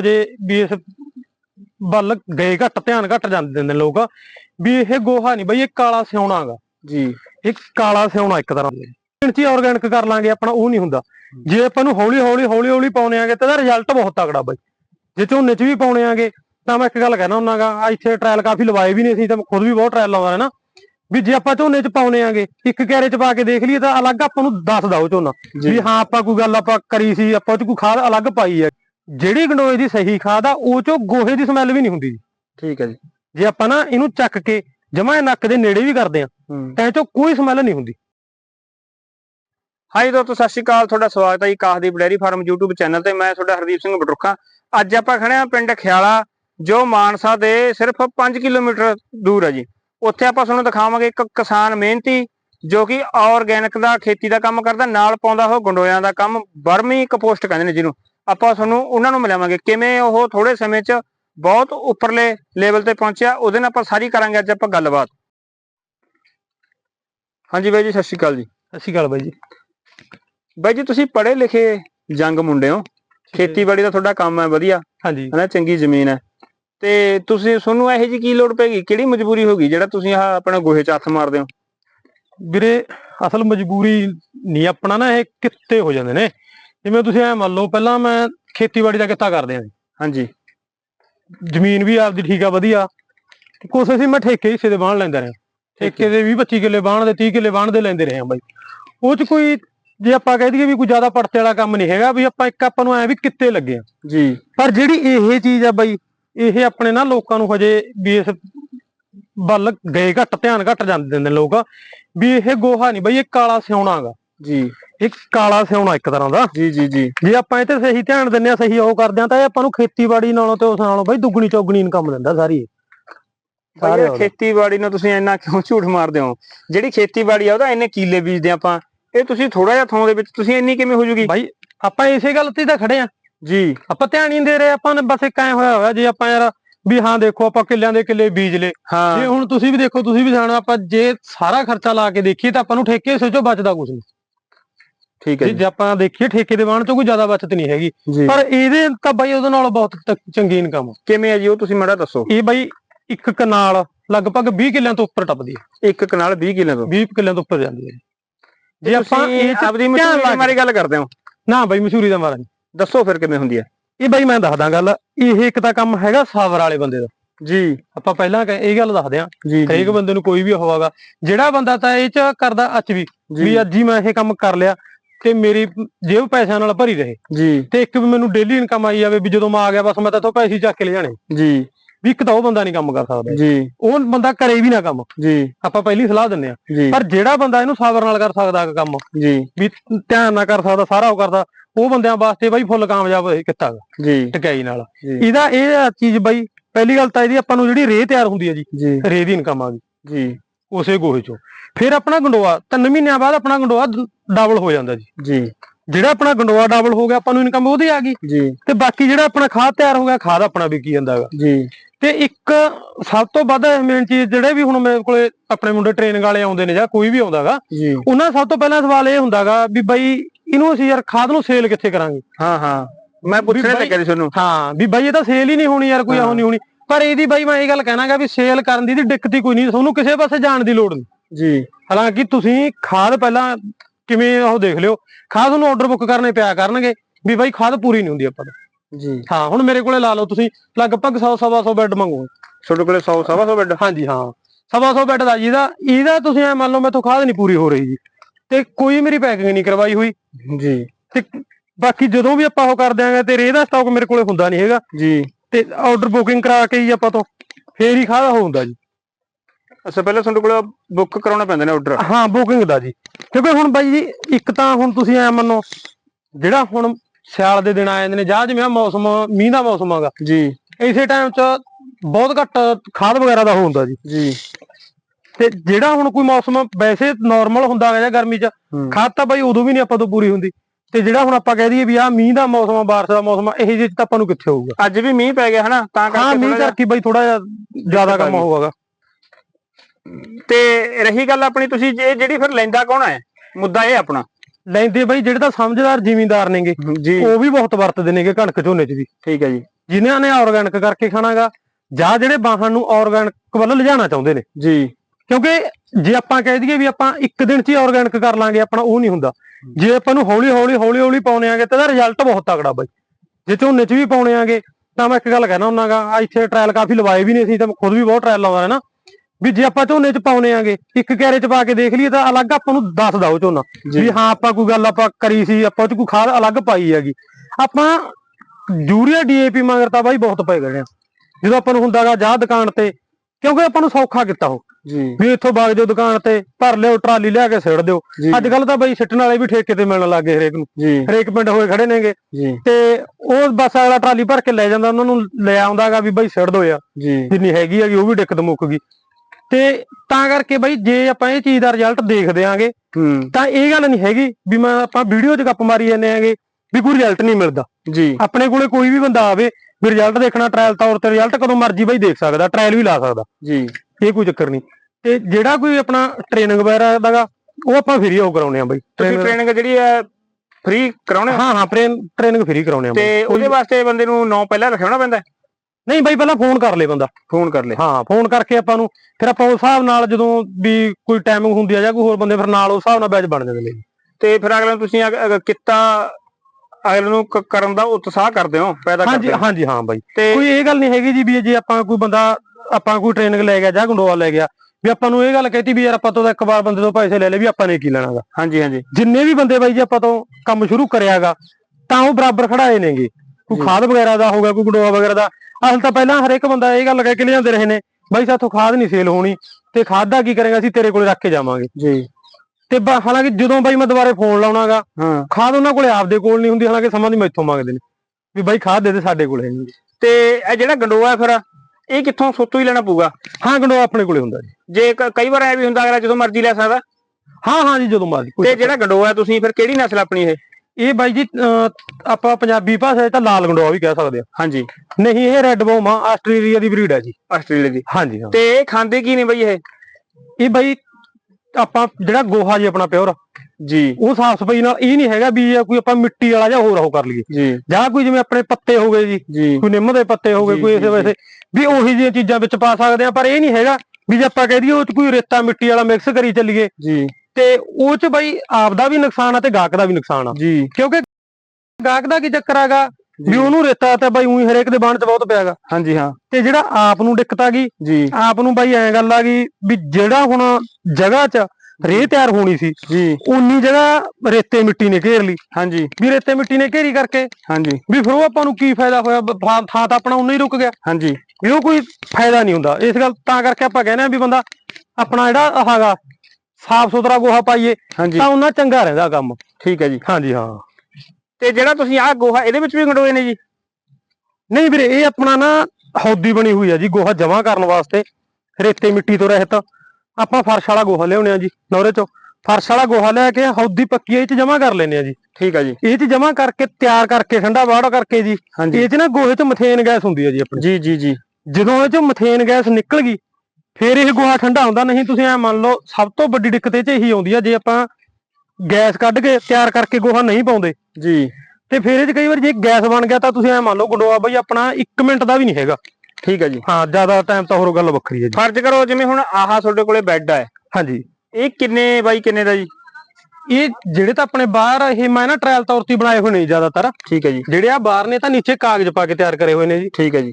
ਜੇ ਵੀ ਇਸ ਵੱਲ ਗਏ ਘੱਟ ਧਿਆਨ ਘੱਟ ਜਾਂਦੇ ਨੇ ਲੋਕ ਵੀ ਇਹ ਗੋਹਾ ਨਹੀਂ ਬਈ ਇਹ ਕਾਲਾ ਸਿਉਣਾਗਾ ਜੀ। ਇਹ ਕਾਲਾ ਸਿਉਣਾ ਇੱਕ ਤਰ੍ਹਾਂ ਦਾ। ਇੰਚੀ ਆਰਗੈਨਿਕ ਕਰ ਲਾਂਗੇ ਆਪਣਾ ਉਹ ਨਹੀਂ ਹੁੰਦਾ। ਜੇ ਆਪਾਂ ਨੂੰ ਹੌਲੀ ਹੌਲੀ ਹੌਲੀ ਹੌਲੀ ਪਾਉਣੇ ਆਗੇ ਤਾਂ ਰਿਜ਼ਲਟ ਬਹੁਤ ਤਕੜਾ ਬਈ। ਜੇ ਝੋਨੇ 'ਚ ਵੀ ਪਾਉਣੇ ਆਗੇ ਤਾਂ ਮੈਂ ਇੱਕ ਗੱਲ ਕਹਿਣਾ ਹੁੰਨਾਗਾ ਇੱਥੇ ਟ੍ਰਾਇਲ ਕਾਫੀ ਲਵਾਏ ਵੀ ਨਹੀਂ ਸੀ ਤਾਂ ਖੁਦ ਵੀ ਬਹੁਤ ਟ੍ਰਾਇਲ ਲਾਉਂਦਾ ਹੈ ਨਾ। ਵੀ ਜੇ ਆਪਾਂ ਝੋਨੇ 'ਚ ਪਾਉਣੇ ਆਗੇ ਇੱਕ ਕੈਰੇ 'ਚ ਪਾ ਕੇ ਦੇਖ ਲਈਏ ਤਾਂ ਅਲੱਗ ਆਪਾਂ ਨੂੰ ਦੱਸਦਾ ਉਹ ਝੋਨਾ। ਵੀ ਹਾਂ ਆਪਾਂ ਕੋਈ ਗੱਲ ਆਪਾਂ ਕਰੀ ਸੀ ਆਪਾਂ ਉਹ 'ਚ ਕੋਈ ਖਾਦ ਅਲੱਗ ਪਾਈ ਹੈ। ਜਿਹੜੀ ਗੰਡੋਏ ਦੀ ਸਹੀ ਖਾਦ ਆ ਉਹ 'ਚੋਂ ਗੋਹੇ ਦੀ ਸਮੈਲ ਵੀ ਨਹੀਂ ਹੁੰਦੀ ਠੀਕ ਹੈ ਜੀ। ਜੇ ਆਪਾਂ ਨਾ ਇਹਨੂੰ ਚੱਕ ਕੇ ਜਮਾ ਨੱਕ ਦੇ ਨੇੜੇ ਵੀ ਕਰਦੇ ਆ ਹੂੰ। ਤਾਂ ਇਹ 'ਚੋਂ ਕੋਈ ਸਮੈਲ ਨਹੀਂ ਹੁੰਦੀ। ਹਾਂਜੀ ਦੋਸਤੋ ਸਤਿ ਸ਼੍ਰੀ ਅਕਾਲ ਤੁਹਾਡਾ ਸਵਾਗਤ ਹੈ ਜੀ Kahdeep dairy farm YouTube channel ਤੇ। ਮੈਂ ਤੁਹਾਡਾ ਹਰਦੀਪ ਸਿੰਘ ਬਟਰੁੱਖਾ। ਅੱਜ ਆਪਾਂ ਖੜੇ ਆ ਪਿੰਡ ਖਿਆਲਾ ਜੋ ਮਾਨਸਾ ਦੇ ਸਿਰਫ 5 ਕਿਲੋਮੀਟਰ ਦੂਰ ਹੈ ਜੀ। ਉੱਥੇ ਆਪਾਂ ਤੁਹਾਨੂੰ ਦਿਖਾਵਾਂਗੇ ਇੱਕ ਕਿਸਾਨ ਮਿਹਨਤੀ ਜੋ ਕਿ ਆਰਗੈਨਿਕ ਦਾ ਖੇਤੀ ਦਾ ਕੰਮ ਕਰਦਾ ਨਾਲ ਪਾਉਂਦਾ ਉਹ ਗੰਡੋਇਆਂ ਦਾ ਕੰਮ। ਵਰਮੀ ਕੰਪੋਸਟ ਕਹਿੰਦੇ ਨੇ ਜਿਹਨੂੰ। ਆਪਾਂ ਤੁਹਾਨੂੰ ਉਹਨਾਂ ਨੂੰ ਮਿਲਾਵਾਂਗੇ। ਕਿਵੇਂ ਉਹ ਥੋੜੇ ਸਮੇਂ 'ਚ ਬਹੁਤ ਉੱਪਰਲੇ ਲੈਵਲ ਤੇ ਪਹੁੰਚਿਆ ਉਹਦੇ ਨਾਲ ਆਪਾਂ ਸਾਰੀ ਕਰਾਂਗੇ ਅੱਜ ਆਪਾਂ ਗੱਲਬਾਤ। ਹਾਂਜੀ ਬਾਈ ਜੀ ਸਤਿ ਸ਼੍ਰੀ ਅਕਾਲ ਜੀ। ਸਤਿ ਸ਼੍ਰੀ ਅਕਾਲ ਬਾਈ ਜੀ। ਬਾਈ ਜੀ ਤੁਸੀਂ ਪੜ੍ਹੇ ਲਿਖੇ ਜੰਗ ਮੁੰਡੇ ਹੋ। ਖੇਤੀਬਾੜੀ ਦਾ ਤੁਹਾਡਾ ਕੰਮ ਹੈ ਵਧੀਆ। ਹਾਂਜੀ। ਹਨਾ ਚੰਗੀ ਜ਼ਮੀਨ ਹੈ। ਤੇ ਤੁਸੀਂ ਤੁਹਾਨੂੰ ਇਹੋ ਜੀ ਕੀ ਲੋੜ ਪੈਗੀ? ਕਿਹੜੀ ਮਜਬੂਰੀ ਹੋ ਗਈ ਜਿਹੜਾ ਤੁਸੀਂ ਆਹ ਆਪਣਾ ਗੋਹੇ 'ਚ ਹੱਥ ਮਾਰਦੇ ਹੋ? ਵੀਰੇ ਅਸਲ ਮਜਬੂਰੀ ਨਹੀਂ ਆਪਣਾ ਨਾ ਇਹ ਕਿੱਤੇ ਹੋ ਜਾਂਦੇ ਨੇ। ਜਿਵੇਂ ਤੁਸੀਂ ਐ ਮੰਨ ਲਓ ਪਹਿਲਾਂ ਮੈਂ ਖੇਤੀਬਾੜੀ ਦਾ ਕਿੱਤਾ ਕਰਦੇ ਆਂ ਹਾਂਜੀ। ਜ਼ਮੀਨ ਵੀ ਆਪਦੀ ਠੀਕ ਆ ਵਧੀਆ। ਕੁਛ ਅਸੀਂ ਮੈਂ ਠੇਕੇ ਹਿੱਸੇ ਦੇ ਬਾਣ ਲੈਂਦਾ ਰਿਹਾ। ਠੇਕੇ ਦੇ 20 25 ਕਿੱਲੇ ਬਾਣ ਦੇ 30 ਕਿੱਲੇ ਬਾਣ ਦੇ ਲੈਂਦੇ ਰਹੇ ਆ ਬਾਈ। ਉਹ ਚ ਕੋਈ ਜੇ ਆਪਾਂ ਕਹਿ ਦਈਏ ਵੀ ਕੋਈ ਜ਼ਿਆਦਾ ਪੜਤੇ ਵਾਲਾ ਕੰਮ ਨਹੀਂ ਹੈਗਾ ਵੀ ਆਪਾਂ ਇੱਕ ਆਪਾਂ ਨੂੰ ਐ ਵੀ ਕਿੱਤੇ ਲੱਗੇ ਆ ਜੀ। ਪਰ ਜਿਹੜੀ ਇਹ ਚੀਜ਼ ਆ ਬਾਈ ਇਹ ਆਪਣੇ ਨਾ ਲੋਕਾਂ ਨੂੰ ਹਜੇ ਵੀ ਇਸ ਵੱਲ ਗਏ ਘੱਟ ਧਿਆਨ ਘੱਟ ਜਾਂਦੇ ਨੇ ਲੋਕ ਵੀ ਇਹ ਗੋਹਾ ਨਹੀਂ ਬਈ ਇਹ ਕਾਲਾ ਸਿਉਣਾਗਾ ਜੀ। ਇੱਕ ਕਾਲਾ ਸਿਉਣਾ ਇੱਕ ਤਰ੍ਹਾਂ ਦਾ। ਜੀ ਜੀ ਜੀ। ਜੇ ਆਪਾਂ ਇਹ ਤੇ ਸਹੀ ਧਿਆਨ ਦਿੰਨੇ ਆ ਸਹੀ ਉਹ ਕਰਦੇ ਆ ਤਾਂ ਇਹ ਆਪਾਂ ਨੂੰ ਖੇਤੀਬਾੜੀ ਨਾਲੋਂ ਤੇ ਉਸ ਨਾਲੋਂ ਬਈ ਦੁੱਗਣੀ ਚੌਗਣੀ ਇਨਕਮ ਦਿੰਦਾ ਸਾਰੀ ਸਾਰੇ। ਖੇਤੀਬਾੜੀ ਨੂੰ ਤੁਸੀਂ ਇੰਨਾ ਕਿਉਂ ਝੂਠ ਮਾਰਦੇ ਹੋ? ਜਿਹੜੀ ਖੇਤੀਬਾੜੀ ਆ ਉਹਦਾ ਇੰਨੇ ਕੀਲੇ ਬੀਜਦੇ ਆਪਾਂ। ਇਹ ਤੁਸੀਂ ਥੋੜਾ ਜਿਹਾ ਥਾਂ ਦੇ ਵਿੱਚ ਤੁਸੀਂ ਇੰਨੀ ਕਿਵੇਂ ਹੋ ਜੂਗੀ? ਬਾਈ ਆਪਾਂ ਇਸੇ ਗੱਲ ਤੇ ਤਾਂ ਖੜੇ ਆ ਜੀ। ਆਪਾਂ ਧਿਆਨ ਹੀ ਨਹੀਂ ਦੇ ਰਹੇ ਆਪਾਂ ਨੇ ਬਸ ਇੱਕ ਐ ਹੋਇਆ ਹੋਇਆ ਜੇ ਆਪਾਂ ਯਾਰ ਵੀ ਹਾਂ ਦੇਖੋ ਆਪਾਂ ਕਿੱਲਿਆਂ ਦੇ ਕਿੱਲੇ ਬੀਜ ਲਏ। ਜੇ ਹੁਣ ਤੁਸੀਂ ਵੀ ਦੇਖੋ ਤੁਸੀਂ ਵੀ ਜਾਣੋ ਆਪਾਂ ਜੇ ਸਾਰਾ ਖਰਚਾ ਲਾ ਕੇ ਦੇਖੀਏ ਤਾਂ ਆਪਾਂ ਨੂੰ ਠੇਕੇ ਹਿੱਸੇ ਚੋਂ ਬਚਦਾ ਕੁਝ ਨਹੀਂ। ਠੀਕ ਹੈ ਜੇ- ਜੇ। ਆਪਾਂ ਦੇਖੀਏ ਠੇਕੇ ਦੇ ਬਾਣ ਚੋਂ ਕੋਈ ਜ਼ਿਆਦਾ ਬਚਤ ਨਹੀਂ ਹੈਗੀ। ਪਰ ਇਹਦੇ ਤਾਂ ਬਾਈ ਉਹਦੇ ਨਾਲ ਬਹੁਤ ਚੰਗੀ ਇਨਕਮ ਕਿਵੇਂ ਹੈ ਜੀ ਉਹ ਤੁਸੀਂ ਮਾੜਾ ਦੱਸੋ? ਇਹ ਬਾਈ ਇੱਕ ਕਨਾਲ ਲਗਭਗ 20 ਕਿੱਲਿਆਂ ਤੋਂ ਉੱਪਰ ਟੱਪਦੀ ਹੈ ਇੱਕ ਕਨਾਲ 20 ਕਿੱਲੇ ਤੋਂ? 20 ਕਿੱਲਿਆਂ ਤੋਂ ਉੱਪਰ ਜਾਂਦੀ ਹੈ ਜੇ। ਆਪਾਂ ਇਹ ਆਪਦੀ ਮਸ਼ਹੂਰੀ ਬਾਰੇ ਗੱਲ ਕਰਦੇ ਹੋ। ਨਾ ਬਾਈ ਮਸ਼ਹੂਰੀ ਦਾ ਮਾਰਾ ਦੱਸੋ ਫਿਰ ਕਿਵੇਂ ਹੁੰਦੀ ਹੈ ਇਹ ਬਾਈ ਮੈਂ ਦੱਸਦਾ ਗੱਲ ਇਹ ਇੱਕ ਤਾਂ ਕੰਮ ਹੈਗਾ ਸਾਵਰ ਵਾਲੇ ਬੰਦੇ ਦਾ। ਜੀ। ਆਪਾਂ ਪਹਿਲਾਂ ਇਹ ਗੱਲ ਦੱਸਦੇ ਆਂ ਹਰੇਕ ਬੰਦੇ ਨੂੰ ਕੋਈ ਵੀ ਹੋਵਾਗਾ। ਜਿਹੜਾ ਬੰਦਾ ਤਾਂ ਇਹ ਚ ਕਰਦਾ ਅੱਜ ਵੀ ਵੀ ਅੱਜ ਹੀ ਮੈਂ ਇਹ ਕੰਮ ਕਰ ਲਿਆ। ਤੇ ਮੇਰੀ ਜੇਬ ਪੈਸਿਆਂ ਨਾਲ ਭਰੀ ਰਹੇ। ਜੀ। ਤੇ ਇੱਕ ਵੀ ਮੈਨੂੰ ਡੇਲੀ ਇਨਕਮ ਆਈ ਜਾਵੇ ਵੀ ਜਦੋਂ ਮੈਂ ਆ ਗਿਆ ਬਸ ਮੈਂ ਤਾਂ ਇੱਥੋਂ ਪੈਸੇ ਚੱਕ ਕੇ ਲੈ ਜਾਣੇ। ਜੀ। ਵੀ ਇੱਕ ਤਾਂ ਉਹ ਬੰਦਾ ਨਹੀਂ ਕੰਮ ਕਰ ਸਕਦਾ। ਜੀ। ਉਹ ਬੰਦਾ ਕਰੇ ਵੀ ਨਾ ਕੰਮ। ਜੀ। ਆਪਾਂ ਪਹਿਲੀ ਸਲਾਹ ਦਿੰਨੇ ਆ ਪਰ ਜਿਹੜਾ ਬੰਦਾ ਇਹਨੂੰ ਸਾਬਰ ਨਾਲ ਕਰ ਸਕਦਾ ਕੰਮ ਜੀ। ਵੀ ਧਿਆਨ ਨਾਲ ਕਰ ਸਕਦਾ ਸਾਰਾ ਉਹ ਕਰਦਾ ਉਹ ਬੰਦਿਆਂ ਵਾਸਤੇ ਬਾਈ ਫੁੱਲ ਕਾਮਯਾਬ ਕੀਤਾ ਜੀ। ਟਕਾਈ ਨਾਲ। ਇਹਦਾ ਇਹ ਚੀਜ਼ ਬਾਈ ਪਹਿਲੀ ਗੱਲ ਤਾਂ ਇਹਦੀ ਆਪਾਂ ਨੂੰ ਜਿਹੜੀ ਰੇਹ ਤਿਆਰ ਹੁੰਦੀ ਹੈ ਜੀ ਜੀ। ਰੇਹ ਦੀ ਇਨਕਮ ਆ ਗਈ ਜੀ। ਉਸੇ ਗੋਹੇ ਚੋਂ। ਫਿਰ ਆਪਣਾ ਗੰਡੋਆ ਤਿੰਨ ਮਹੀਨਿਆਂ ਬਾਅਦ ਆਪਣਾ ਗੰਡੋਆ ਡਬਲ ਹੋ ਜਾਂਦਾ ਜੀ। ਜੀ। ਜਿਹੜਾ ਆਪਣਾ ਗੰਡੋਆ ਡਬਲ ਹੋ ਗਿਆ ਆਪਾਂ ਨੂੰ ਇਨਕਮ ਉਹਦੀ ਆ ਗਈ। ਜੀ। ਤੇ ਬਾਕੀ ਜਿਹੜਾ ਆਪਣਾ ਖਾਦ ਤਿਆਰ ਹੋ ਗਿਆ ਖਾਦ ਆਪਣਾ ਵਿਕੀ ਜਾਂਦਾ ਹੈਗਾ। ਜੀ। ਤੇ ਇੱਕ ਸਭ ਤੋਂ ਵੱਧ ਮੇਨ ਚੀਜ਼ ਜਿਹੜੇ ਵੀ ਹੁਣ ਮੇਰੇ ਕੋਲੇ ਆਪਣੇ ਮੁੰਡੇ ਟ੍ਰੇਨਿੰਗ ਵਾਲੇ ਆਉਂਦੇ ਨੇ ਜਾਂ ਕੋਈ ਵੀ ਆਉਂਦਾਗਾ ਉਹਨਾਂ ਦਾ ਸਭ ਤੋਂ ਪਹਿਲਾਂ ਸਵਾਲ ਇਹ ਹੁੰਦਾਗਾ ਵੀ ਬਾਈ ਇਹਨੂੰ ਅਸੀਂ ਯਾਰ ਖਾਦ ਨੂੰ ਸੇਲ ਕਿੱਥੇ ਕਰਾਂਗੇ? ਹਾਂ ਹਾਂ। ਮੈਂ ਪੁੱਛਣਾ ਲੱਗਿਆ ਸੀ ਤੁਹਾਨੂੰ। ਹਾਂ ਵੀ ਬਾਈ ਇਹ ਤਾਂ ਸੇਲ ਹੀ ਨਹੀਂ ਹੋਣੀ ਯਾਰ ਕੋਈ। ਉਹ ਨਹੀਂ ਹੋਣੀ। ਪਰ ਇਹਦੀ ਬਾਈ ਮੈਂ ਇਹ ਗੱਲ ਕਹਿਣਾਗਾ ਵੀ ਸੇਲ ਕਰਨ ਦੀ ਦਿੱਕਤ ਹੀ ਕੋਈ ਨਹੀਂ ਤੁਹਾਨੂੰ ਕਿਸੇ ਪਾਸੇ ਜਾਣ ਦੀ ਲੋੜ ਨਹੀਂ। ਜੀ। ਹਾਲਾਂਕਿ ਤੁਸੀਂ ਖਾਦ ਪਹਿਲਾਂ ਕਿਵੇਂ ਉਹ ਦੇਖ ਲਿਓ। ਖਾਦ ਨੂੰ ਆਰਡਰ ਬੁੱਕ ਕਰਨੇ ਪਿਆ ਕਰਨਗੇ ਵੀ ਬਾਈ ਖਾਦ ਪੂਰੀ ਨਹੀਂ ਹੁੰਦੀ ਆਪਾਂ ਤੋਂ। ਜੀ। ਹਾਂ ਹੁਣ ਮੇਰੇ ਕੋਲੇ ਲਾ ਲਓ ਤੁਸੀਂ ਲਗਭਗ 100 ਸਵਾ 100 ਬੈੱਡ ਮੰਗੋ ਤੁਹਾਡੇ ਕੋਲੇ 100 ਸਵਾ 100 ਬੈੱਡ ਹਾਂਜੀ ਹਾਂ। ਸਵਾ 100 ਬੈੱਡ ਦਾ ਜੀ ਇਹਦਾ ਇਹਦਾ ਤੁਸੀਂ ਐ ਮੰਨ ਲਓ ਮੈਥੋਂ ਖਾਦ ਨਹੀਂ ਪੂਰੀ ਹੋ ਰਹੀ ਜੀ। ਤੇ ਕੋਈ ਮੇਰੀ ਪੈਕਿੰਗ ਨਹੀਂ ਕਰਵਾਈ ਹੋਈ। ਜੀ। ਤੇ ਬਾਕੀ ਜਦੋਂ ਵੀ ਆਪਾਂ ਉਹ ਕਰ ਦਿਆਂਗੇ ਤੇ ਰੇਹ ਦਾ ਸਟਾਕ ਮੇਰੇ ਕੋਲੇ ਹੁੰਦਾ ਨਹੀਂ ਹੈਗਾ। ਜੀ। ਤੇ ਆਰਡਰ ਬੁਕਿੰਗ ਕਰਾ ਕੇ ਹੀ ਆਪਾਂ ਤੋਂ ਫੇਰ ਹੀ ਖਾਦ ਹੁੰਦਾ ਜੀ। ਅੱਛਾ ਪਹਿਲਾਂ ਤੁਹਾਡੇ ਕੋਲ ਬੁੱਕ ਕਰਾਉਣਾ ਪੈਂਦਾ ਨੇ ਆਰਡਰ ਹਾਂ ਬੁਕਿੰਗ ਦਾ ਜੀ। ਕਿਉਂਕਿ ਹੁਣ ਬਾਈ ਜੀ ਇੱਕ ਤਾਂ ਹੁਣ ਤੁਸੀਂ ਐ ਮੰਨੋ ਜਿਹੜਾ ਹੁਣ ਸਿਆਲ ਦੇ ਦਿਨ ਆ ਜਾਂਦੇ ਨੇ ਜਾਂ ਜਿਵੇਂ ਮੌਸਮ ਮੀਂਹ ਦਾ ਮੌਸਮ ਆਗਾ ਜੀ। ਇਸੇ ਟਾਈਮ 'ਚ ਬਹੁਤ ਘੱਟ ਖਾਦ ਵਗੈਰਾ ਦਾ ਹੁੰਦਾ ਜੀ। ਜੀ। ਤੇ ਜਿਹੜਾ ਹੁਣ ਕੋਈ ਮੌਸਮ ਵੈਸੇ ਨਾਰਮਲ ਹੁੰਦਾ ਹੈਗਾ ਜਾਂ ਗਰਮੀ 'ਚ ਹੂੰ। ਖਾਦ ਤਾਂ ਬਾਈ ਉਦੋਂ ਵੀ ਨਹੀਂ ਆਪਾਂ ਤੋਂ ਪੂਰੀ ਹੁੰਦੀ। ਤੇ ਜਿਹੜਾ ਹੁਣ ਆਪਾਂ ਕਹਿ ਦਈਏ ਵੀ ਆਹ ਮੀਂਹ ਦਾ ਮੌਸਮ ਆ ਬਾਰਿਸ਼ ਦਾ ਮੌਸਮ ਆ ਇਹ ਜਿਹੇ 'ਚ ਤਾਂ ਆਪਾਂ ਨੂੰ ਕਿੱਥੇ ਹੋਊਗਾ? ਅੱਜ ਵੀ ਮੀਂਹ ਪੈ ਗਿਆ ਹਨਾ ਤਾਂ ਹਾਂ ਕਰਕੇ ਮੀਂਹ ਕਰਕੇ ਬਾਈ ਥੋੜਾ ਜ਼ਿਆਦਾ ਕੰਮ। ਹੋਊਗਾ ਤੇ ਰਹੀ ਗੱਲ ਆਪਣੀ ਤੁਸੀਂ ਜੇ ਜਿਹੜੀ ਫਿਰ ਲੈਂਦਾ ਕੌਣ ਹੈ? ਮੁੱਦਾ ਇਹ ਆਪਣਾ। ਲੈਂਦੇ ਬਾਈ ਜਿਹੜੇ ਤਾਂ ਸਮਝਦਾਰ ਜ਼ਿਮੀਂਦਾਰ ਨੇਗੇ ਉਹ ਵੀ ਬਹੁਤ ਵਰਤਦੇ ਨੇਗੇ ਕਣਕ ਝੋਨੇ 'ਚ ਵੀ। ਠੀਕ ਹੈ ਜੀ। ਜਿਨ੍ਹਾਂ ਨੇ ਆਰਗੈਨਿਕ ਕਰਕੇ ਖਾਣਾਗਾ ਜਾਂ ਜਿਹੜੇ ਵਾਹਨ ਨੂੰ ਆਰਗੈਨਿਕ ਵੱਲ ਲਿਜਾਣਾ ਚਾਹੁੰਦੇ ਨੇ। ਜੀ। ਕਿਉਂਕਿ ਜੇ ਆਪਾਂ ਕਹਿ ਦਈਏ ਵੀ ਆਪਾਂ ਇੱਕ ਦਿਨ 'ਚ ਹੀ ਆਰਗੈਨਿਕ ਕਰ ਲਾਂਗੇ ਆਪਣਾ ਉਹ ਨਹੀਂ ਹੁੰਦਾ। ਜੇ ਆਪਾਂ ਨੂੰ ਹੌਲੀ ਹੌਲੀ ਹੌਲੀ ਹੌਲੀ ਪਾਉਣੇ ਆਂਗੇ ਤਾਂ ਰਿਜ਼ਲਟ ਬਹੁਤ ਤਕੜਾ ਬਾਈ। ਜੇ ਝੋਨੇ 'ਚ ਵੀ ਪਾਉਣੇ ਆਂਗੇ ਤਾਂ ਮੈਂ ਇੱਕ ਗੱਲ ਕਹਿਣਾ ਹੁੰਨਾਗਾ ਆ ਇੱਥੇ ਟ੍ਰਾਇਲ ਕਾਫੀ ਲਵਾਏ ਵੀ ਨੇ ਅਸੀਂ ਤਾਂ ਖੁਦ ਵੀ ਬਹੁਤ ਟ੍ਰਾਇਲ ਲਾਉਂਦਾ ਰਹਿਣਾ। ਵੀ ਜੇ ਆਪਾਂ ਝੋਨੇ 'ਚ ਪਾਉਣੇ ਆਂਗੇ ਇੱਕ ਕੈਰੇ 'ਚ ਪਾ ਕੇ ਦੇਖ ਲਈਏ ਤਾਂ ਅਲੱਗ ਆਪਾਂ ਨੂੰ ਦੱਸਦਾ ਉਹ ਝੋਨਾ ਜੀ। ਵੀ ਹਾਂ ਆਪਾਂ ਕੋਈ ਗੱਲ ਆਪਾਂ ਕਰੀ ਸੀ ਆਪਾਂ ਉਹ 'ਚ ਕੋਈ ਖਾਦ ਅਲੱਗ ਪਾਈ ਹੈਗੀ। ਆਪਾਂ ਯੂਰੀਆ ਡੀਏਪੀ ਮਗਰ ਤਾਂ ਬਾਈ ਬਹੁਤ ਪਏ ਗਏ ਆ। ਜਦੋਂ ਆਪਾਂ ਨੂੰ ਹੁੰਦਾਗਾ ਜਾ ਦੁਕਾਨ ਤੇ ਕਿਉਂਕਿ ਆਪਾਂ ਨੂੰ ਸੌਖਾ ਕੀਤਾ ਉਹ। ਜੀ। ਵੀ ਇੱਥੋਂ ਬਾਗ ਜਾਓ ਦੁਕਾਨ ਤੇ ਭਰ ਲਿਓ ਟਰਾਲੀ ਲਿਆ ਕੇ ਸਿੱਟ ਦਿਓ। ਜੀ। ਅੱਜ ਕੱਲ ਤਾਂ ਬਈ ਸਿੱਟਣ ਵਾਲੇ ਵੀ ਠੇਕੇ ਤੇ ਮਿਲਣ ਲੱਗ ਹਰੇਕ ਨੂੰ। ਜੀ। ਹਰੇਕ ਪਿੰਡ ਹੋਏ ਖੜੇ ਨੇਗੇ। ਜੀ। ਤੇ ਉਹ ਬੱਸ ਵਾਲਾ ਟਰਾਲੀ ਭਰ ਕੇ ਲੈ ਜਾਂਦਾ ਉਹਨਾਂ ਨੂੰ ਲੈ ਆਉਂਦਾਗਾ ਵੀ ਬਈ ਸਿੱਟ ਦੋ ਯਾਰ। ਜੀ। ਜਿੰਨੀ ਹੈਗੀ ਹੈਗੀ ਉਹ ਵੀ ਦਿੱਕਤ ਮੁੱਕ ਗਈ। ਤੇ ਤਾਂ ਕਰਕੇ ਬਈ ਜੇ ਆਪਾਂ ਇਹ ਚੀਜ਼ ਦਾ ਰਿਜ਼ਲਟ ਦੇਖਦੇ ਆਂਗੇ ਹੂੰ। ਤਾਂ ਇਹ ਗੱਲ ਨਹੀਂ ਹੈਗੀ ਵੀ ਮੈਂ ਆਪਾਂ ਵੀਡੀਓ 'ਚ ਗੱਪ ਮਾਰੀ ਜਾਂਦੇ ਆਂਗੇ ਵੀ ਕੋਈ ਰਿਜ਼ਲਟ ਨਹੀਂ ਮਿਲਦਾ। ਜੀ। ਆਪਣੇ ਕੋਲੇ ਕੋਈ ਵੀ ਬੰਦਾ ਆਵੇ ਵੀ ਰਿਜ਼ਲਟ ਦੇਖਣਾ ਟ੍ਰਾਇਲ ਤੌਰ ਤੇ ਰਿਜ਼ਲਟ ਕਦੋਂ ਮਰਜ਼ੀ ਬਈ ਦੇਖ ਸਕਦਾ ਟ੍ਰਾਇਲ ਵੀ ਲਾ ਸਕਦਾ। ਜੀ। ਇਹ ਕੋਈ ਚੱਕਰ ਨਹੀਂ। ਤੇ ਜਿਹੜਾ ਕੋਈ ਆਪਣਾ ਟ੍ਰੇਨਿੰਗ ਵਗੈਰਾ ਦਾਗਾ ਉਹ ਆਪਾਂ ਫ੍ਰੀ ਉਹ ਕਰਾਉਣੇ ਆ ਬਈ। ਤੁਸੀਂ ਟ੍ਰੇਨਿੰਗ ਜਿਹੜੀ ਹੈ ਫ੍ਰੀ ਕਰਾਉਣੇ ਹੋ? ਹਾਂ ਹਾਂ ਟ੍ਰੇਨਿੰਗ ਫ੍ਰੀ ਕਰਾਉਣੇ ਆ ਤੇ। ਉਹਦੇ ਵਾਸਤੇ ਬੰਦੇ ਨੂੰ ਨਾਂ ਪਹਿਲਾਂ ਰੱਖਣਾ ਪੈਂਦਾ ਹੈ? ਨਹੀਂ ਬਈ ਪਹਿਲਾਂ ਫੋਨ ਕਰ ਲੇ ਬੰਦਾ। ਫੋਨ ਕਰ ਲੈ। ਹਾਂ ਫੋਨ ਕਰਕੇ ਆਪਾਂ ਨੂੰ ਫਿਰ ਆਪਾਂ ਉਸ ਹਿਸਾਬ ਨਾਲ ਜਦੋਂ ਵੀ ਕੋਈ ਟਾਈਮਿੰਗ ਹੁੰਦੀ ਆ ਜਾਂ ਕੋਈ ਹੋਰ ਬੰਦੇ ਫਿਰ ਨਾਲ ਉਸ ਹਿਸਾਬ ਨਾਲ ਬੈਚ ਬਣ ਜਾਂਦੇ ਨੇ। ਤੇ ਫਿਰ ਅਗਲੇ ਨੂੰ ਤੁਸੀਂ ਕਿੱਤਾ ਅਗਲੇ ਨੂੰ ਕਰਨ ਦਾ ਉਤਸ਼ਾਹ ਕਰਦੇ ਹੋ ਪੈਦਾ ਕਰਦੇ ਹੋ? ਹਾਂਜੀ ਹਾਂ ਬਾਈ। ਕੋਈ ਇਹ ਗੱਲ ਨਹੀਂ ਹੈਗੀ ਜੀ ਵੀ ਜੇ ਆਪਾਂ ਕੋਈ ਬੰਦਾ ਆਪਾਂ ਕੋਈ ਟ੍ਰੇਨਿੰਗ ਲੈ ਗਿਆ ਜਾਂ ਗੰਡੋਆ ਲੈ ਗਿਆ ਵੀ ਆਪਾਂ ਨੂੰ ਇਹ ਗੱਲ ਕਹਿਤੀ ਵੀ ਯਾਰ ਆਪਾਂ ਤੋਂ ਤਾਂ ਇੱਕ ਵਾਰ ਬੰਦੇ ਤੋਂ ਪੈਸੇ ਲੈ ਲਏ ਵੀ ਆਪਾਂ ਨੇ ਕੀ ਲੈਣਾਗਾ ਹਾਂਜੀ ਹਾਂਜੀ। ਜਿੰਨੇ ਵੀ ਬੰਦੇ ਬਾਈ ਜੀ ਆਪਾਂ ਤੋਂ ਕੰਮ ਸ਼ੁਰੂ ਕਰਿਆਗਾ ਤਾਂ ਉਹ ਬਰਾਬਰ ਖੜਾਏ ਨੇਗੇ। ਕੋਈ। ਖਾਦ ਵਗੈਰਾ ਦਾ ਹੋਗਾ ਕੋਈ ਗੰਡੋਆ ਵਗੈਰਾ ਦਾ ਅਸਲ ਤਾਂ ਪਹਿਲਾਂ ਹਰੇਕ ਬੰਦਾ ਇਹ ਗੱਲ ਕਹਿ ਕੇ ਲਿਆਉਂਦੇ ਰਹੇ ਨੇ ਬਾਈ ਸਾਥੋਂ ਖਾਦ ਨਹੀਂ ਸੇਲ ਹੋਣੀ ਤੇ ਖਾਦ ਦਾ ਕੀ ਕਰੇਗਾ ਅਸੀਂ ਤੇਰੇ ਕੋਲੇ ਰੱਖ ਕੇ ਜਾਵਾਂਗੇ। ਜੀ। ਤੇ ਬ- ਹਾਲਾਂਕਿ ਜਦੋਂ ਬਾਈ ਮੈਂ ਦੁਬਾਰੇ ਫੋਨ ਲਾਉਣਾਗਾ ਹਾਂ। ਖਾਦ ਉਹਨਾਂ ਕੋਲੇ ਆਪਦੇ ਕੋਲ ਨਹੀਂ ਹੁੰਦੀ ਹਾਲਾਂਕਿ ਸਮਾਂ ਦੀ ਮੈਥੋਂ ਮੰਗਦੇ ਨੇ ਵੀ ਬਾਈ ਖਾਦ ਦੇ ਦੇ ਸਾਡੇ ਕੋਲੇ। ਨਹੀਂ ਤੇ ਇਹ ਜਿਹੜਾ ਗੰਡੋਆ ਫਿਰ ਇਹ ਕਿੱਥੋਂ ਸੋਤੋਂ ਹੀ ਲੈਣਾ ਪਊਗਾ? ਹਾਂ ਗੰਡੋਆ ਆਪਣੇ ਕੋਲੇ ਹੁੰਦਾ ਜੀ। ਜੇ ਕਈ ਵਾਰ ਐ ਵੀ ਹੁੰਦਾ ਅਗਲਾ ਜਦੋਂ ਮਰਜ਼ੀ ਲੈ ਸਕਦਾ। ਹਾਂ ਹਾਂ ਜੀ ਜਦੋਂ ਮਰਜ਼ੀ ਤੇ ਜਿਹੜਾ ਗੰਡੋਆ ਤੁਸੀਂ ਫਿਰ ਕਿਹੜੀ ਨਸਲ ਆਪਣੀ ਇਹ? ਇਹ ਬਾਈ ਜੀ ਆਪਾਂ ਪੰਜਾਬੀ ਭਾਸ਼ਾ 'ਚ ਤਾਂ ਲਾਲ ਗੰਡੋਆ ਵੀ ਕਹਿ ਸਕਦੇ ਆ। ਹਾਂਜੀ। ਨਹੀਂ ਇਹ ਰੈੱਡ ਬੋਮ ਆ ਆਸਟ੍ਰੇਲੀਆ ਦੀ ਬਰੀਡ ਹੈ ਜੀ। ਆਸਟ੍ਰੇਲੀਆ ਦੀ। ਹਾਂਜੀ ਹਾਂ। ਤੇ ਇਹ ਖਾਂਦੇ ਕੀ ਨੇ ਬਈ ਇਹ? ਇਹ ਬਾਈ ਆਪਾਂ ਜਿਹੜਾ ਗੋਹਾ ਜੀ ਆਪਣਾ ਪਿਓਰ ਜੀ। ਉਹ ਸਾਫ਼ ਸਫ਼ਾਈ ਨਾਲ ਇਹ ਨਹੀਂ ਹੈਗਾ ਵੀ ਕੋਈ ਆਪਾਂ ਮਿੱਟੀ ਵਾਲਾ ਜਾਂ ਹੋਰ ਉਹ ਕਰ ਲਈਏ। ਜੀ। ਕੋਈ ਜਿਵੇਂ ਆਪਣੇ ਪੱਤੇ ਹੋ ਗਏ ਜੀ ਕੋਈ ਨਿੰਮ ਦੇ ਪੱਤੇ ਹੋ ਗਏ ਕੋਈ ਇਸੇ ਵੈਸੇ। ਵੀ ਉਹੀ ਜਿਹੀਆਂ ਚੀਜ਼ਾਂ ਵਿੱਚ ਪਾ ਸਕਦੇ ਆ ਪਰ ਇਹ ਨਹੀਂ ਹੈਗਾ ਵੀ ਜੇ ਆਪਾਂ ਕਹਿ ਦਈਏ ਉਹ ਚ ਕੋਈ ਰੇਤਾ ਮਿੱਟੀ ਵਾਲਾ ਮਿਕਸ ਕਰੀ ਚੱਲੀਏ। ਜੀ। ਤੇ ਉਹ ਚ ਬਾਈ ਆਪ ਦਾ ਵੀ ਨੁਕਸਾਨ ਆ ਤੇ ਗਾਹਕ ਦਾ ਵੀ ਨੁਕਸਾਨ ਆ। ਜੀ। ਕਿਉਂਕਿ ਗਾਹਕ ਦਾ ਕੀ ਚੱਕਰ ਹੈਗਾ? ਵੀ। ਉਹਨੂੰ ਰੇਤਾ ਤੇ ਬਾਈ ਉਹੀ ਹਰੇਕ ਦੇ ਬਾਣ ਚ ਬਹੁਤ ਪਿਆਗਾ ਹਾਂਜੀ ਹਾਂ। ਤੇ ਜਿਹੜਾ ਆਪ ਨੂੰ ਦਿੱਕਤ ਆ ਗਈ ਜੀ। ਆਪ ਨੂੰ ਬਾਈ ਐਂ ਗੱਲ ਆ ਗਈ ਵੀ ਜਿਹੜਾ ਹੁਣ ਜਗ੍ਹਾ 'ਚ ਰੇਹ ਤਿਆਰ ਹੋਣੀ ਸੀ ਜੀ। ਉਨੀ ਜਗ੍ਹਾ ਰੇਤੇ ਮਿੱਟੀ ਨੇ ਘੇਰ ਲਈ। ਹਾਂਜੀ। ਵੀ ਰੇਤੇ ਮਿੱਟੀ ਨੇ ਘੇਰੀ ਕਰਕੇ ਹਾਂਜੀ। ਵੀ ਫਿਰ ਉਹ ਆਪਾਂ ਨੂੰ ਕੀ ਫਾਇਦਾ ਹੋਇਆ? ਥਾਂ ਤਾਂ ਆਪਣਾ ਉਨਾ ਹੀ ਰੁਕ ਗਿਆ। ਹਾਂਜੀ। ਵੀ ਉਹ ਕੋਈ ਫਾਇਦਾ ਨਹੀਂ ਹੁੰਦਾ। ਇਸ ਗੱਲ ਤਾਂ ਕਰਕੇ ਆਪਾਂ ਕਹਿੰਦੇ ਆ ਵੀ ਬੰਦਾ ਆਪਣਾ ਜਿਹੜਾ ਹੈਗਾ ਸਾਫ਼ ਸੁਥਰਾ ਗੋਹਾ ਪਾਈਏ ਹਾਂਜੀ। ਤਾਂ ਉਹਨਾਂ ਚੰਗਾ ਰਹਿੰਦਾ ਕੰਮ। ਠੀਕ ਹੈ ਜੀ। ਹਾਂਜੀ ਹਾਂ। ਤੇ ਜਿਹੜਾ ਤੁਸੀਂ ਆਹ ਗੋਹਾ ਇਹਦੇ ਵਿੱਚ ਵੀ ਗੰਡੋਏ ਨੇ ਜੀ? ਨਹੀਂ ਵੀਰੇ ਇਹ ਆਪਣਾ ਨਾ ਹੌਦੀ ਬਣੀ ਹੋਈ ਆ ਜੀ ਗੋਹਾ ਜਮਾ ਕਰਨ ਵਾਸਤੇ। ਰੇਤੇ ਮਿੱਟੀ ਤੋਂ ਰਹਿਤ। ਆਪਾਂ ਫਰਸ਼ ਵਾਲਾ ਗੋਹਾ ਲਿਆਉਣੇ ਆ ਜੀ ਨੌਰੇ ਚੋਂ। ਫਰਸ਼ ਵਾਲਾ ਗੋਹਾ ਲੈ ਕੇ ਹੌਦੀ ਪੱਕੀ ਇਹ ਚ ਜਮਾ ਕਰ ਲੈਨੇ ਆ ਜੀ। ਠੀਕ ਹੈ ਜੀ। ਇਹ ਚ ਜਮਾ ਕਰਕੇ ਤਿਆਰ ਕਰਕੇ ਠੰਡਾ ਬਾੜ ਕਰਕੇ ਜੀ। ਹਾਂਜੀ। ਇਹ ਚ ਨਾ ਗੋਹੇ ਚ ਮਥੇਨ ਗੈਸ ਹੁੰਦੀ ਆ ਜੀ ਆਪਣੀ। ਜੀ ਜੀ ਜੀ। ਜਦੋਂ ਇਹ ਚ ਮਥੇਨ ਗੈਸ ਨਿਕਲ ਗਈ ਫਿਰ ਇਹ ਗੋਹਾ ਠੰਡਾ ਹੁੰਦਾ ਨਹੀਂ ਤੁਸੀਂ ਐ ਮੰਨ ਲਓ ਸਭ ਤੋਂ ਵੱਡੀ ਦਿੱਕਤ ਇਹ ਚ ਇਹੀ ਆਉਂਦੀ ਆ ਜੇ ਆਪਾਂ ਗੈਸ ਕੱਢ ਕੇ ਤਿਆਰ ਕਰਕੇ ਗੋਹਾ ਨਹੀਂ ਪਾਉਂਦੇ। ਜੀ। ਤੇ ਫਿਰ ਇਹ ਚ ਕਈ ਵਾਰ ਜੇ ਗੈਸ ਬਣ ਗਿਆ ਤਾਂ ਤੁਸੀਂ ਐ ਮੰਨ ਲਓ ਗੰਡੋਆ ਬਈ ਆਪਣਾ 1 ਮਿੰਟ ਦਾ ਵੀ ਨਹੀਂ ਹੈਗਾ। ਠੀਕ ਹੈ ਜੀ। ਹਾਂ ਜ਼ਿਆਦਾ ਟਾਈਮ ਤਾਂ ਹੋਰ ਗੱਲ ਵੱਖਰੀ ਹੈ ਜੀ। ਫਰਜ਼ ਕਰੋ ਜਿਵੇਂ ਹੁਣ ਆਹ ਤੁਹਾਡੇ ਕੋਲੇ ਬੈੱਡ ਹੈ ਹਾਂਜੀ। ਇਹ ਕਿੰਨੇ ਬਾਈ ਕਿੰਨੇ ਦਾ ਜੀ? ਇਹ ਜਿਹੜੇ ਤਾਂ ਆਪਣੇ ਬਾਹਰ ਇਹ ਮੈਂ ਨਾ ਟ੍ਰਾਇਲ ਤੌਰ ਤੇ ਬਣਾਏ ਹੋਏ ਨੇ ਜ਼ਿਆਦਾਤਰ। ਠੀਕ ਹੈ ਜੀ। ਜਿਹੜੇ ਆ ਬਾਹਰ ਨੇ ਤਾਂ ਨੀਚੇ ਕਾਗਜ਼ ਪਾ ਕੇ ਤਿਆਰ ਕਰੇ ਹੋਏ ਨੇ ਜੀ। ਠੀਕ ਹੈ ਜੀ।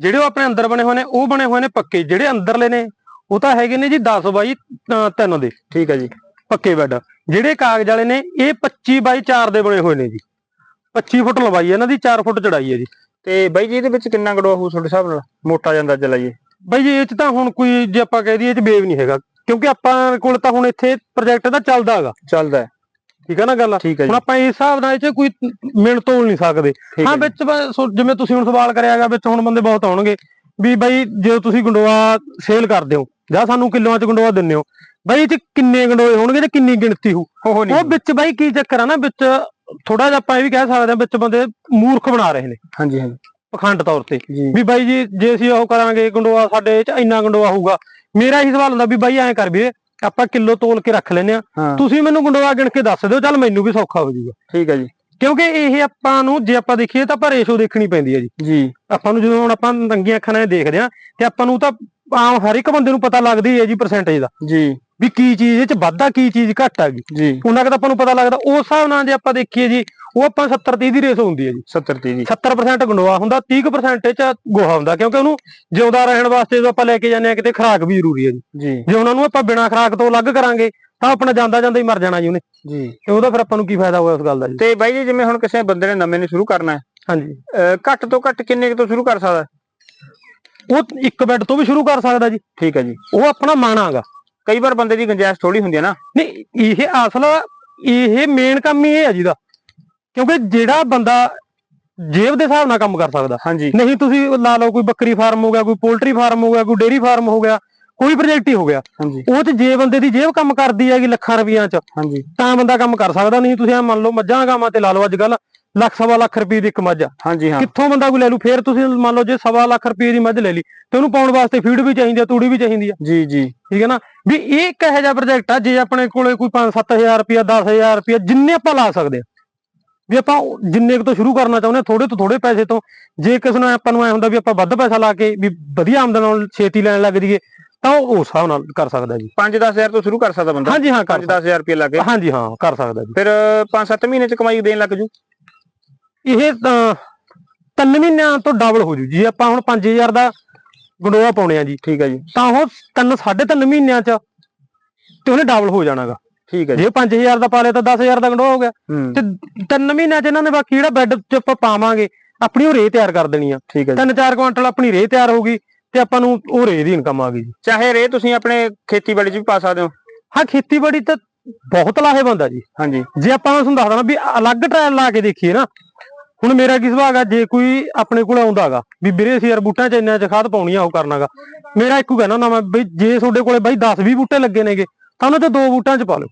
ਜਿਹੜੇ ਉਹ ਆਪਣੇ ਅੰਦਰ ਬਣੇ ਹੋਏ ਨੇ ਉਹ ਬਣੇ ਹੋਏ ਨੇ ਪੱਕੇ। ਜਿਹੜੇ ਅੰਦਰਲੇ ਨੇ ਉਹ ਤਾਂ ਹੈਗੇ ਨੇ ਜੀ 10 ਬਾਈ 3 ਦੇ। ਠੀਕ ਹੈ ਜੀ। ਪੱਕੇ ਬੈੱਡ। ਜਿਹੜੇ ਕਾਗਜ਼ ਵਾਲੇ ਨੇ ਇਹ 25 ਬਾਈ 4 ਦੇ ਬਣੇ ਹੋਏ ਨੇ ਜੀ। 25 ਫੁੱਟ ਲੰਬਾਈ ਇਹਨਾਂ ਦੀ 4 ਫੁੱਟ ਚੜਾਈ ਹੈ ਜੀ। ਤੇ ਬਾਈ ਜੀ ਇਹਦੇ ਵਿੱਚ ਕਿੰਨਾ ਗੰਡੋਆ ਹੋਊ ਤੁਹਾਡੇ ਹਿਸਾਬ ਨਾਲ ਮੋਟਾ ਜਾਂਦਾ ਚਲਾਈਏ ਬਾਈ ਜੀ ਇਹ ਚ ਤਾਂ ਹੁਣ ਕੋਈ ਜੇ ਆਪਾਂ ਕਹਿ ਦਈਏ ਇਹ ਚ ਬੇਵ ਨਹੀਂ ਹੈਗਾ। ਕਿਉਂਕਿ ਆਪਾਂ ਕੋਲ ਤਾਂ ਹੁਣ ਇੱਥੇ ਪ੍ਰੋਜੈਕਟ ਦਾ ਚੱਲਦਾ ਹੈਗਾ। ਚੱਲਦਾ ਹੈ। ਠੀਕ ਹੈ ਨਾ ਗੱਲ? ਹੈ ਹੁਣ ਆਪਾਂ ਇਸ ਹਿਸਾਬ ਨਾਲ ਇਹ ਚ ਕੋਈ ਮਿਣ ਤੋਲ ਨਹੀਂ ਸਕਦੇ। ਹਾਂ ਹੈ। ਵਿੱਚ ਜਿਵੇਂ ਤੁਸੀਂ ਹੁਣ ਸਵਾਲ ਕਰਿਆਗਾ ਵਿੱਚ ਹੁਣ ਬੰਦੇ ਬਹੁਤ ਆਉਣਗੇ ਵੀ ਬਾਈ ਜੇ ਤੁਸੀਂ ਗੰਡੋਆ ਸੇਲ ਕਰਦੇ ਹੋ ਜਾਂ ਸਾਨੂੰ ਕਿਲੋਆਂ ਚ ਗੰਡੋਆ ਦਿੰਦੇ ਹੋ ਬਾਈ ਇਹ ਚ ਕਿੰਨੇ ਗੰਡੋਏ ਹੋਣਗੇ ਤੇ ਕਿੰਨੀ ਗਿਣਤੀ ਹੋ ਉਹ ਵਿੱਚ ਬਾਈ ਕੀ ਚੱਕਰ ਆ ਨਾ ਵਿੱਚ ਥੋੜਾ ਜਿਹਾ ਆਪਾਂ ਇਹ ਵੀ ਕਹਿ ਸਕਦੇ ਹਾਂ ਵਿੱਚ ਬੰਦੇ ਮੂਰਖ ਬਣਾ ਰਹੇ ਨੇ। ਹਾਂਜੀ ਹਾਂਜੀ। ਪਖੰਡ ਤੌਰ ਤੇ। ਵੀ ਬਾਈ ਜੀ ਜੇ ਅਸੀਂ ਉਹ ਕਰਾਂਗੇ ਗੰਡੋਆ ਸਾਡੇ ਚ ਇੰਨਾ ਗੰਡੋਆ ਹੋਊਗਾ। ਮੇਰਾ ਇਹੀ ਸਵਾਲ ਹੁੰਦਾ ਵੀ ਬਾਈ ਐਂ ਕਰ ਵੀਰੇ ਆਪਾਂ ਕਿਲੋ ਤੋਲ ਕੇ ਰੱਖ ਲੈਨੇ ਆ ਹਾਂ। ਤੁਸੀਂ ਮੈਨੂੰ ਗੰਡੋਆ ਗਿਣ ਕੇ ਦੱਸ ਦਿਓ ਚੱਲ ਮੈਨੂੰ ਵੀ ਸੌਖਾ ਹੋ ਜਾਊਗਾ। ਠੀਕ ਹੈ ਜੀ। ਕਿਉਂਕਿ ਇਹ ਆਪਾਂ ਨੂੰ ਜੇ ਆਪਾਂ ਦੇਖੀਏ ਤਾਂ ਆਪਾਂ ਰੇਸ਼ੋ ਦੇਖਣੀ ਪੈਂਦੀ ਹੈ ਜੀ। ਜੀ। ਆਪਾਂ ਨੂੰ ਜਦੋਂ ਹੁਣ ਆਪਾਂ ਨੰਗੀਆਂ ਅੱਖਾਂ ਨਾਲ ਦੇਖਦੇ ਆ ਤੇ ਆਪਾਂ ਨੂੰ ਤਾਂ ਆਮ ਹਰ ਇੱਕ ਬੰਦੇ ਨੂੰ ਪਤਾ ਲੱਗਦੀ ਹੈ ਜੀ ਪਰਸੈਂਟੇਜ ਦਾ। ਜੀ। ਵੀ ਕੀ ਚੀਜ਼ ਇਹ ਚ ਵੱਧਾ ਕੀ ਚੀਜ਼ ਘੱਟ ਆ ਗਈ। ਜੀ। ਉਹਨਾਂ ਤਾਂ ਆਪਾਂ ਨੂੰ ਪਤਾ ਲੱਗਦਾ ਉਸ ਹਿਸਾਬ ਨਾਲ ਜੇ ਆਪਾਂ ਦੇਖੀਏ ਜੀ ਉਹ ਆਪਾਂ 70 30 ਦੀ ਰੇਸ ਹੁੰਦੀ ਹੈ ਜੀ। 70 30 ਜੀ 70% ਗੰਡੋਆ ਹੁੰਦਾ 30% ਚ ਗੋਹਾ ਹੁੰਦਾ ਕਿਉਂਕਿ ਉਹਨੂੰ ਜਿਉਂਦਾ ਰਹਿਣ ਵਾਸਤੇ ਜਦੋਂ ਆਪਾਂ ਲੈ ਕੇ ਜਾਂਦੇ ਆ ਕਿਤੇ ਖੁਰਾਕ ਵੀ ਜ਼ਰੂਰੀ ਹੈ ਜੀ। ਜੀ। ਉਹਨਾਂ ਨੂੰ ਆਪਾਂ ਬਿਨਾਂ ਖੁਰਾਕ ਤੋਂ ਅਲੱਗ ਕਰਾਂਗੇ ਤਾਂ ਆਪਣਾ ਜਾਂਦਾ ਜਾਂਦਾ ਹੀ ਮਰ ਜਾਣਾ ਜੀ ਉਹਨੇ। ਜੀ। ਤੇ ਉਹਦਾ ਫਿਰ ਆਪਾਂ ਨੂੰ ਕੀ ਫਾਇਦਾ ਹੋਇਆ ਉਸ ਗੱਲ ਦਾ ਜੀ। ਤੇ ਬਾਈ ਜੀ ਜਿਵੇਂ ਹੁਣ ਕਿਸੇ ਬੰਦੇ ਨੇ ਨਵੇਂ ਨੇ ਸ਼ੁਰੂ ਕਰਨਾ ਹੈ ਹਾਂਜੀ। ਘੱਟ ਤੋਂ ਘੱਟ ਕਿੰਨੇ ਤੋਂ ਸ਼ੁਰੂ ਕਰ ਸਕਦਾ? ਉਹ ਇੱਕ ਬੈੱਡ ਤੋਂ ਵੀ ਸ਼ੁਰੂ ਕਰ ਸਕਦਾ ਜੀ। ਠੀਕ ਹੈ ਜੀ। ਉਹ ਆਪਣਾ ਮਾਣਾਗਾ। ਕਈ ਵਾਰ ਬੰਦੇ ਦੀ ਗੁੰਜਾਇਸ਼ ਥੋੜੀ ਹੁੰਦੀ ਹੈ ਨਾ। ਨਹੀਂ ਇਹ ਅਸਲ ਇਹ ਮੇਨ ਕੰਮ ਹੀ ਇਹ ਹੈ ਜੀ ਦਾ। ਕਿਉਂਕਿ ਜਿਹੜਾ ਬੰਦਾ ਜੇਬ ਦੇ ਹਿਸਾਬ ਨਾਲ ਕੰਮ ਕਰ ਸਕਦਾ। ਹਾਂਜੀ। ਨਹੀਂ ਤੁਸੀਂ ਲਾ ਲਓ ਕੋਈ ਬੱਕਰੀ ਫਾਰਮ ਹੋ ਗਿਆ ਕੋਈ ਪੋਲਟਰੀ ਫਾਰਮ ਹੋ ਗਿਆ ਕੋਈ ਡੇਰੀ ਫਾਰਮ ਹੋ ਗਿਆ ਕੋਈ ਪ੍ਰੋਜੈਕਟ ਹੀ ਹੋ ਗਿਆ। ਹਾਂਜੀ। ਉਹ ਤੇ ਜੇ ਬੰਦੇ ਦੀ ਜੇਬ ਕੰਮ ਕਰਦੀ ਹੈਗੀ ਲੱਖਾਂ ਰੁਪਈਆਂ ਚ ਹਾਂਜੀ। ਤਾਂ ਬੰਦਾ ਕੰਮ ਕਰ ਸਕਦਾ। ਨਹੀਂ ਤੁਸੀਂ ਮੰਨ ਲਓ ਮੱਝਾਂ ਗਾਵਾਂ ਤੇ ਲਾ ਲਓ ਅੱਜ ਕੱਲ ਲੱਖ ਸਵਾ ਲੱਖ ਰੁਪਏ ਦੀ ਇੱਕ ਮੱਝ ਆ। ਹਾਂਜੀ ਹਾਂ। ਕਿੱਥੋਂ ਬੰਦਾ ਕੋਈ ਲੈ ਲੂ? ਫੇਰ ਤੁਸੀਂ ਮੰਨ ਲਓ ਜੇ ਸਵਾ ਲੱਖ ਰੁਪਏ ਦੀ ਮੱਝ ਲੈ ਲਈ ਤੇ ਉਹਨੂੰ ਪਾਉਣ ਵਾਸਤੇ ਫੀਡ ਵੀ ਚਾਹੀਦੀ ਆ ਤੂੜੀ ਵੀ ਚਾਹੀਦੀ ਆ। ਜੀ ਜੀ। ਠੀਕ ਹੈ ਨਾ? ਵੀ ਇਹ ਇੱਕ ਇਹੋ ਜਿਹਾ ਪ੍ਰੋਜੈਕਟ ਆ? ਜੇ ਆਪਣੇ ਕੋਲੇ ਕੋਈ 5-7000 ਰੁਪਇਆ 10000 ਰੁਪਇਆ ਜਿੰਨੇ ਆਪਾਂ ਲਾ ਸਕਦੇ ਆ। ਵੀ ਆਪਾਂ ਜਿੰਨੇ ਕੁ ਤੋਂ ਸ਼ੁਰੂ ਕਰਨਾ ਚਾਹੁੰਦੇ ਥੋੜੇ ਤੋਂ ਥੋੜੇ ਪੈਸੇ ਤੋਂ ਜੇ ਕਿਸੇ ਨੂੰ ਆਪਾਂ ਨੂੰ ਐ ਹੁੰਦਾ ਵੀ ਆਪਾਂ ਵੱਧ ਪੈਸਾ ਲਾ ਕੇ ਵੀ ਵਧੀਆ ਆਮਦਨ ਨਾਲ ਛੇਤੀ ਲੈਣ ਲੱਗ ਜਾਈਏ ਤਾਂ ਉਹ ਉਸ ਹਿਸਾਬ ਨਾਲ ਕਰ ਸਕਦਾ ਜੀ। 5-10000 ਤੋਂ ਸ਼ੁਰੂ ਕਰ ਸਕਦਾ ਬੰਦਾ। ਹਾਂਜੀ ਹਾਂ ਕਰ 5-10000 ਰੁਪਏ ਲਾ ਕੇ। ਹਾਂਜੀ ਹਾਂ ਕਰ ਸਕਦਾ ਜੀ। ਫਿਰ 5-7 ਮਹੀਨੇ ਚ ਕਮਾਈ ਦੇਣ ਲੱਗ ਜੂ। ਇਹ ਤਾਂ ਤਿੰਨ ਮਹੀਨਿਆਂ ਤੋਂ ਡਬਲ ਹੋ ਜੂ ਜੀ। ਆਪਾਂ ਹੁਣ 5000 ਦਾ ਗੰਡੋਆ ਪਾਉਣੇ ਆ ਜੀ ਠੀਕ ਹੈ ਜੀ। ਤਾਂ ਉਹ ਤਿੰਨ ਸਾਢੇ ਤਿੰਨ ਮਹੀਨਿਆਂ ਚ ਤੇ ਉਹਨੇ ਡਬਲ ਹੋ ਜਾਣਾਗਾ। ਠੀਕ ਹੈ ਜੀ। ਜੇ 5000 ਦਾ ਪਾ ਲਿਆ ਤਾਂ 10000 ਦਾ ਗੰਡੋਆ ਹੋ ਗਿਆ। ਹੂੰ। ਤੇ ਤਿੰਨ ਮਹੀਨਿਆਂ ਚ ਇਹਨਾਂ ਨੇ ਬਾਕੀ ਜਿਹੜਾ ਬੈੱਡ ਚ ਆਪਾਂ ਪਾਵਾਂਗੇ ਆਪਣੀ ਉਹ ਰੇ ਤਿਆਰ ਕਰ ਦੇਣੀ ਆ। ਹੈ ਤਿੰਨ ਚਾਰ ਕੁਆਂਟਲ ਆਪਣੀ ਰੇ ਤਿਆਰ ਹੋਊਗੀ ਤੇ ਆਪਾਂ ਨੂੰ ਉਹ ਰੇ ਦੀ ਇਨਕਮ ਆ ਗਈ ਜੀ। ਚਾਹੇ ਰੇ ਤੁਸੀਂ ਆਪਣੇ ਖੇਤੀਬਾੜੀ ਚ ਵੀ ਪਾ ਸਕਦੇ ਹੋ। ਹਾਂ ਖੇਤੀਬਾੜੀ ਤਾਂ ਬਹੁਤ ਲਾਹੇਵੰਦ ਆ ਜੀ। ਹਾਂਜੀ। ਜੇ ਆਪਾਂ ਨੂੰ ਤੁਹਾਨੂੰ ਦੱਸਦਾ ਵੀ ਅਲੱਗ ਟ੍ਰਾਇਲ ਲਾ ਕੇ ਦੇਖੀਏ ਨਾ ਹੁਣ ਮੇਰਾ ਕੀ ਸੁਭਾਅ ਆ ਜੇ ਕੋਈ ਆਪਣੇ ਕੋਲ ਆਉਂਦਾਗਾ ਵੀ ਵੀਰੇ ਅਸੀਂ ਯਾਰ ਬੂਟਿਆਂ ਚ ਇੰਨਾ ਚ ਖਾਦ ਪਾਉਣੀ ਆ ਉਹ ਕਰਨਾਗਾ ਮੇਰਾ ਇੱਕੋ ਕਹਿਣਾ ਹੁੰਦਾ ਮੈਂ ਬਈ ਜੇ ਤੁਹਾਡੇ ਕੋਲੇ ਬਾਈ 10 20 ਬੂਟੇ ਲੱਗੇ ਨੇਗੇ ਤਾਂ ਉਹਨਾਂ ਚ ਦੋ ਬੂਟਿਆਂ ਚ ਪਾ ਲਓ।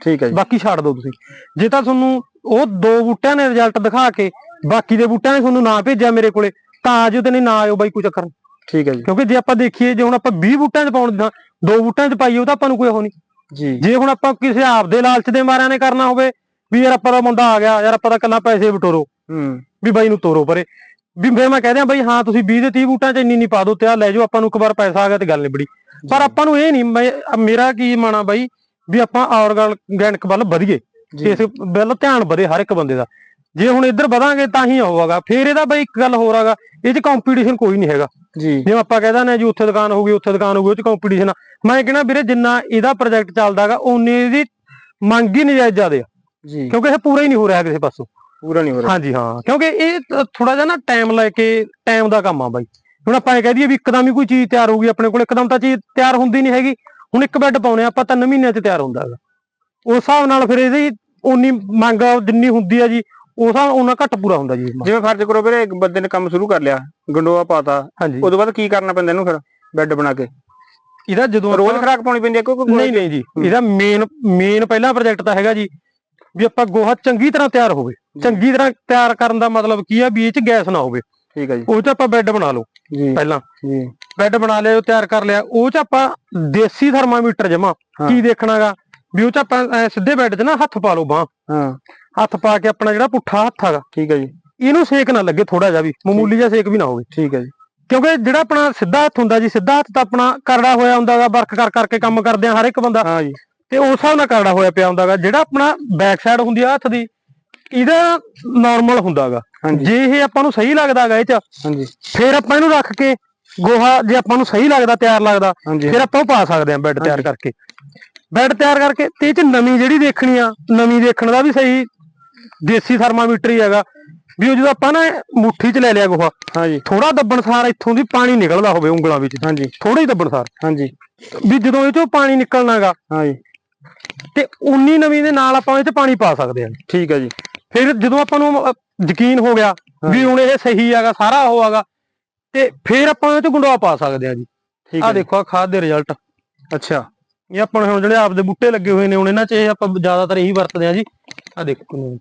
ਠੀਕ ਹੈ ਜੀ। ਬਾਕੀ ਛੱਡ ਦਿਓ ਤੁਸੀਂ। ਜੇ ਤਾਂ ਤੁਹਾਨੂੰ ਉਹ ਦੋ ਬੂਟਿਆਂ ਨੇ ਰਿਜ਼ਲਟ ਦਿਖਾ ਕੇ ਬਾਕੀ ਦੇ ਬੂਟਿਆਂ ਨੇ ਤੁਹਾਨੂੰ ਨਾ ਭੇਜਿਆ ਮੇਰੇ ਕੋਲੇ ਤਾਂ ਆਜੋ ਤੇ ਨਹੀਂ ਨਾ ਆਇਓ ਬਾਈ ਕੋਈ ਚੱਕਰ। ਠੀਕ ਹੈ ਜੀ। ਕਿਉਂਕਿ ਜੇ ਆਪਾਂ ਦੇਖੀਏ ਜੇ ਹੁਣ ਆਪਾਂ 20 ਬੂਟਿਆਂ 'ਚ ਪਾਉਣ ਦਾ ਦੋ ਬੂਟਿਆਂ 'ਚ ਪਾਈਏ ਉਹ ਤਾਂ ਆਪਾਂ ਨੂੰ ਕੋਈ ਉਹ ਨਹੀਂ ਜੀ। ਜੇ ਹੁਣ ਆਪਾਂ ਕਿਸੇ ਆਪਦੇ ਲਾਲਚ ਦੇ ਮਾਰਿਆਂ ਨੇ ਕਰਨਾ ਹੋਵੇ ਵੀ ਯਾਰ ਆਪਾਂ ਦਾ ਮੁੰਡਾ ਆ ਗਿਆ ਯਾਰ ਆਪਾਂ ਦਾ ਕੱਲਾ ਪੈਸੇ ਬਟੋਰੋ ਹੂੰ। ਵੀ ਬਾਈ ਨੂੰ ਤੋਰੋ ਪਰੇ। ਵੀ ਫਿਰ ਮੈਂ ਕਹਿ ਦਿਆਂ ਬਾਈ ਹਾਂ ਤੁਸੀਂ 20 ਦੇ 30 ਬੂਟਾਂ 'ਚ ਇੰਨੀ ਨਹੀਂ ਪਾ ਦੋ ਤੇ ਆ ਲੈ ਜਾਓ ਆਪਾਂ ਨੂੰ ਇੱਕ ਵਾਰ ਪੈਸਾ ਆ ਗਿਆ ਤੇ ਗੱਲ ਨਿਬੜੀ। ਪਰ ਆਪਾਂ ਨੂੰ ਇਹ ਨਹੀਂ ਮੈਂ ਮੇਰਾ ਕੀ ਮਾਣਾ ਬਾਈ ਵੀ ਆਪਾਂ ਆਰਗੈਨਿਕ ਵੱਲ ਵਧੀਏ। ਇਸ ਵੱਲ ਧਿਆਨ ਵਧੇ ਹਰ ਇੱਕ ਬੰਦੇ ਦਾ। ਜੇ ਹੁਣ ਇੱਧਰ ਵਧਾਂਗੇ ਤਾਂ ਹੀ ਹੋਵਾਗਾ ਫਿਰ ਇਹਦਾ ਬਈ ਇੱਕ ਗੱਲ ਹੋਰ ਹੈਗਾ ਇਹ 'ਚ ਕੰਪੀਟੀਸ਼ਨ ਕੋਈ ਨਹੀਂ ਹੈਗਾ। ਜੀ। ਜਿਵੇਂ ਆਪਾਂ ਕਹਿ ਦਿੰਦੇ ਹਾਂ ਜੀ ਉੱਥੇ ਦੁਕਾਨ ਹੋਊਗੀ ਉੱਥੇ ਦੁਕਾਨ ਹੋਊਗੀ ਉਹ 'ਚ ਕੰਪੀਟੀਸ਼ਨ ਮੈਂ ਕਹਿਣਾ ਵੀਰੇ ਜਿੰਨਾ ਇਹਦਾ ਪ੍ਰੋਜੈਕਟ ਚੱਲਦਾਗਾ ਓਨੀ ਇਹਦੀ ਮੰਗ ਹੀ ਨਜਾਇਜ਼ ਜ਼ਿਆਦੇ ਆ। ਜੀ। ਕਿਉਂਕਿ ਇਹ ਪੂਰਾ ਹੀ ਨਹੀਂ ਹੋ ਰਿਹਾ ਕਿਸੇ ਪਾਸੋਂ। ਪੂਰਾ ਨਹੀਂ ਹੋ ਰਿਹਾ। ਹਾਂਜੀ ਹਾਂ। ਕਿਉਂਕਿ ਇਹ ਥੋੜਾ ਜਿਹਾ ਨਾ ਟਾਈਮ ਲੈ ਕੇ ਟਾਈਮ ਦਾ ਕੰਮ ਆ ਬਾਈ। ਹੁਣ ਆਪਾਂ ਇਹ ਕਹਿ ਦਈਏ ਵੀ ਇੱਕਦਮ ਹੀ ਕੋਈ ਚੀਜ਼ ਤਿਆਰ ਹੋਊਗੀ ਆਪਣੇ ਕੋਲ ਇੱਕਦਮ ਤਾਂ ਚੀਜ਼ ਤਿਆਰ ਹੁੰਦੀ ਨਹੀਂ ਹੈਗੀ। ਹੁਣ ਇੱਕ ਬੈੱਡ ਪਾਉਣੇ ਆ, ਆਪਾਂ ਤਿੰਨ ਮਹੀਨਿਆਂ 'ਚ ਤਿਆਰ ਹੁੰਦਾ ਹੈਗਾ। ਉਸ ਹਿਸਾਬ ਨਾਲ ਫਿਰ ਇਹਦੀ ਉਨੀ ਮੰਗ ਜਿੰਨੀ ਹੁੰਦੀ ਆ ਜੀ ਉਸ ਹਿਸਾਬ ਉਹਨਾਂ ਘੱਟ ਪੂਰਾ ਹੁੰਦਾ ਜੀ। ਜਿਵੇਂ ਫਰਜ਼ ਕਰੋ ਵੀਰੇ ਇੱਕ ਬੰਦੇ ਨੇ ਕੰਮ ਸ਼ੁਰੂ ਕਰ ਲਿਆ ਗੰਡੋਆ ਪਾਤਾ ਹਾਂਜੀ। ਉਦੋਂ ਬਾਅਦ ਕੀ ਕਰਨਾ ਪੈਂਦਾ ਇਹਨੂੰ ਫਿਰ ਬੈੱਡ ਬਣਾ ਕੇ? ਇਹਦਾ ਜਦੋਂ ਰੋਜ਼ ਖਰਾਕ ਪਾਉਣੀ ਪੈਂਦੀ ਹੈ ਕੋਈ ਨਹੀਂ ਨਹੀਂ ਜੀ ਇਹਦਾ ਮੇਨ ਮੇਨ ਪਹਿਲਾ ਪ੍ਰੋਜੈਕਟ ਤਾਂ ਹੈਗਾ ਜੀ ਵੀ ਆਪਾਂ ਗੋਹਾ ਚੰਗੀ ਤਰ੍ਹਾਂ ਤਿਆਰ ਹੋਵੇ। ਚੰਗੀ ਤਰ੍ਹਾਂ ਤਿਆਰ ਕਰਨ ਦਾ ਮਤਲਬ ਕੀ ਆ ਵੀ ਇਹ 'ਚ ਗੈਸ ਨਾ ਹੋਵੇ। ਠੀਕ ਹੈ ਜੀ। ਉਹ 'ਚ ਆਪਾਂ ਬੈੱਡ ਬਣਾ ਲਓ ਪਹਿਲਾਂ। ਜੀ। ਬੈੱਡ ਬਣਾ ਲਿਆ ਉਹ ਤਿਆਰ ਕਰ ਲਿਆ। ਉਹ 'ਚ ਆਪਾਂ ਦੇਸੀ ਥਰਮਾਮੀਟਰ ਜਮਾ। ਕੀ ਦੇਖਣਾਗਾ? ਵੀ ਉਹ 'ਚ ਆਪਾਂ ਸਿੱਧੇ ਬੈੱਡ 'ਚ ਨਾ ਹੱਥ ਪਾ ਲਓ ਬਾਹ। ਹਾਂ। ਹੱਥ ਪਾ ਕੇ ਆਪਣਾ ਜਿਹੜਾ ਪੁੱਠਾ ਹੱਥ ਹੈਗਾ ਠੀਕ ਹੈ ਜੀ। ਇਹਨੂੰ ਸੇਕ ਨਾ ਲੱਗੇ ਥੋੜਾ ਜਿਹਾ ਵੀ। ਮਾਮੂਲੀ ਜਿਹਾ ਸੇਕ ਵੀ ਨਾ ਹੋਵੇ। ਠੀਕ ਹੈ ਜੀ। ਕਿਉਂਕਿ ਜਿਹੜਾ ਆਪਣਾ ਸਿੱਧਾ ਹੱਥ ਹੁੰਦਾ ਜੀ ਸਿੱਧਾ ਹੱਥ ਤਾਂ ਆਪਣਾ ਕਰੜਾ ਹੋਇਆ ਹੁੰਦਾਗਾ ਵਰਕ ਕਰ ਕਰਕੇ ਕੰਮ ਕਰਦੇ ਆ ਹਰ ਇੱਕ ਬੰਦਾ। ਹਾਂ ਜੀ। ਤੇ ਉਸ ਹਿਸਾਬ ਨਾਲ ਕਰੜਾ ਹੋਇਆ ਪਿਆ ਹੁੰਦਾਗਾ ਜਿਹੜਾ ਆਪਣਾ ਬੈਕ ਸਾਈਡ ਹੁੰਦੀ ਆ ਹੱਥ ਦੀ ਇਹਦਾ ਨਾਰਮਲ ਹੁੰਦਾਗਾ। ਹਾਂਜੀ। ਜੇ ਇਹ ਆਪਾਂ ਨੂੰ ਸਹੀ ਲੱਗਦਾਗਾ ਇਹ ਚ ਹਾਂਜੀ। ਫਿਰ ਆਪਾਂ ਇਹਨੂੰ ਰੱਖ ਕੇ ਗੋਹਾ ਜੇ ਆਪਾਂ ਨੂੰ ਸਹੀ ਲੱਗਦਾ ਤਿਆਰ ਲੱਗਦਾ ਹਾਂਜੀ। ਫਿਰ ਆਪਾਂ ਉਹ ਪਾ ਸਕਦੇ ਹਾਂ ਬੈੱਡ ਤਿਆਰ ਕਰਕੇ। ਬੈੱਡ ਤਿਆਰ ਕਰਕੇ ਤੇ ਇਹ ਚ ਨਵੀਂ ਜਿਹੜੀ ਦੇਖਣੀ ਆ ਨਵੀਂ ਦੇਖਣ ਦਾ ਵੀ ਸਹੀ ਦੇਸੀ ਥਰਮਾਮੀਟਰ ਹੀ ਹੈਗਾ। ਵੀ ਉਹ ਜਦੋਂ ਆਪਾਂ ਨਾ ਮੁੱਠੀ ਚ ਲੈ ਲਿਆ ਗੋਹਾ ਹਾਂ ਜੀ ਥੋੜਾ ਦੱਬਣ ਸਾਰ ਇੱਥੋਂ ਦੀ ਪਾਣੀ ਨਿਕਲਦਾ ਹੋਵੇ ਉਂਗਲਾਂ ਵਿੱਚ ਹਾਂਜੀ। ਥੋੜਾ ਹੀ ਦੱਬਣ ਸਾਰ। ਹਾਂਜੀ। ਵੀ ਜਦੋਂ ਇਹ ਚੋਂ ਪਾਣੀ ਨਿਕਲਣਾਗਾ ਹਾਂ ਜੀ ਤੇ ਉਨੀ ਨਵੀਂ ਦੇ ਨਾਲ ਆਪਾਂ ਇਹ ਚ ਪਾਣੀ ਪਾ ਸਕਦੇ ਹਾਂ। ਠੀਕ ਹੈ ਜੀ। ਫਿਰ ਜਦੋਂ ਆਪਾਂ ਨੂੰ ਯਕੀਨ ਹੋ ਗਿਆ ਵੀ ਹੁਣ ਇਹ ਸਹੀ ਹੈਗਾ ਸਾਰਾ ਉਹ ਹੈਗਾ ਤੇ ਫਿਰ ਆਪਾਂ ਇਹ ਚ ਗੁੰਡਵਾ ਪਾ ਸਕਦੇ ਹਾਂ ਜੀ। ਠੀਕ ਹੈ ਜੀ। ਦੇਖੋ ਆਹ ਖਾਦ ਦੇ ਰਿਜ਼ਲਟ ਅੱਛਾ। ਇਹ ਆਪਾਂ ਹੁਣ ਜਿਹੜੇ ਆਪਦੇ ਬੂਟੇ ਲੱਗੇ ਹੋਏ ਨੇ ਹੁਣ ਇਹਨਾਂ ਚ ਇਹ ਆਪਾਂ ਜ਼ਿਆਦਾਤਰ ਇਹੀ ਵਰਤਦੇ ਹਾਂ ਜੀ। ਆਹ ਦੇਖੋ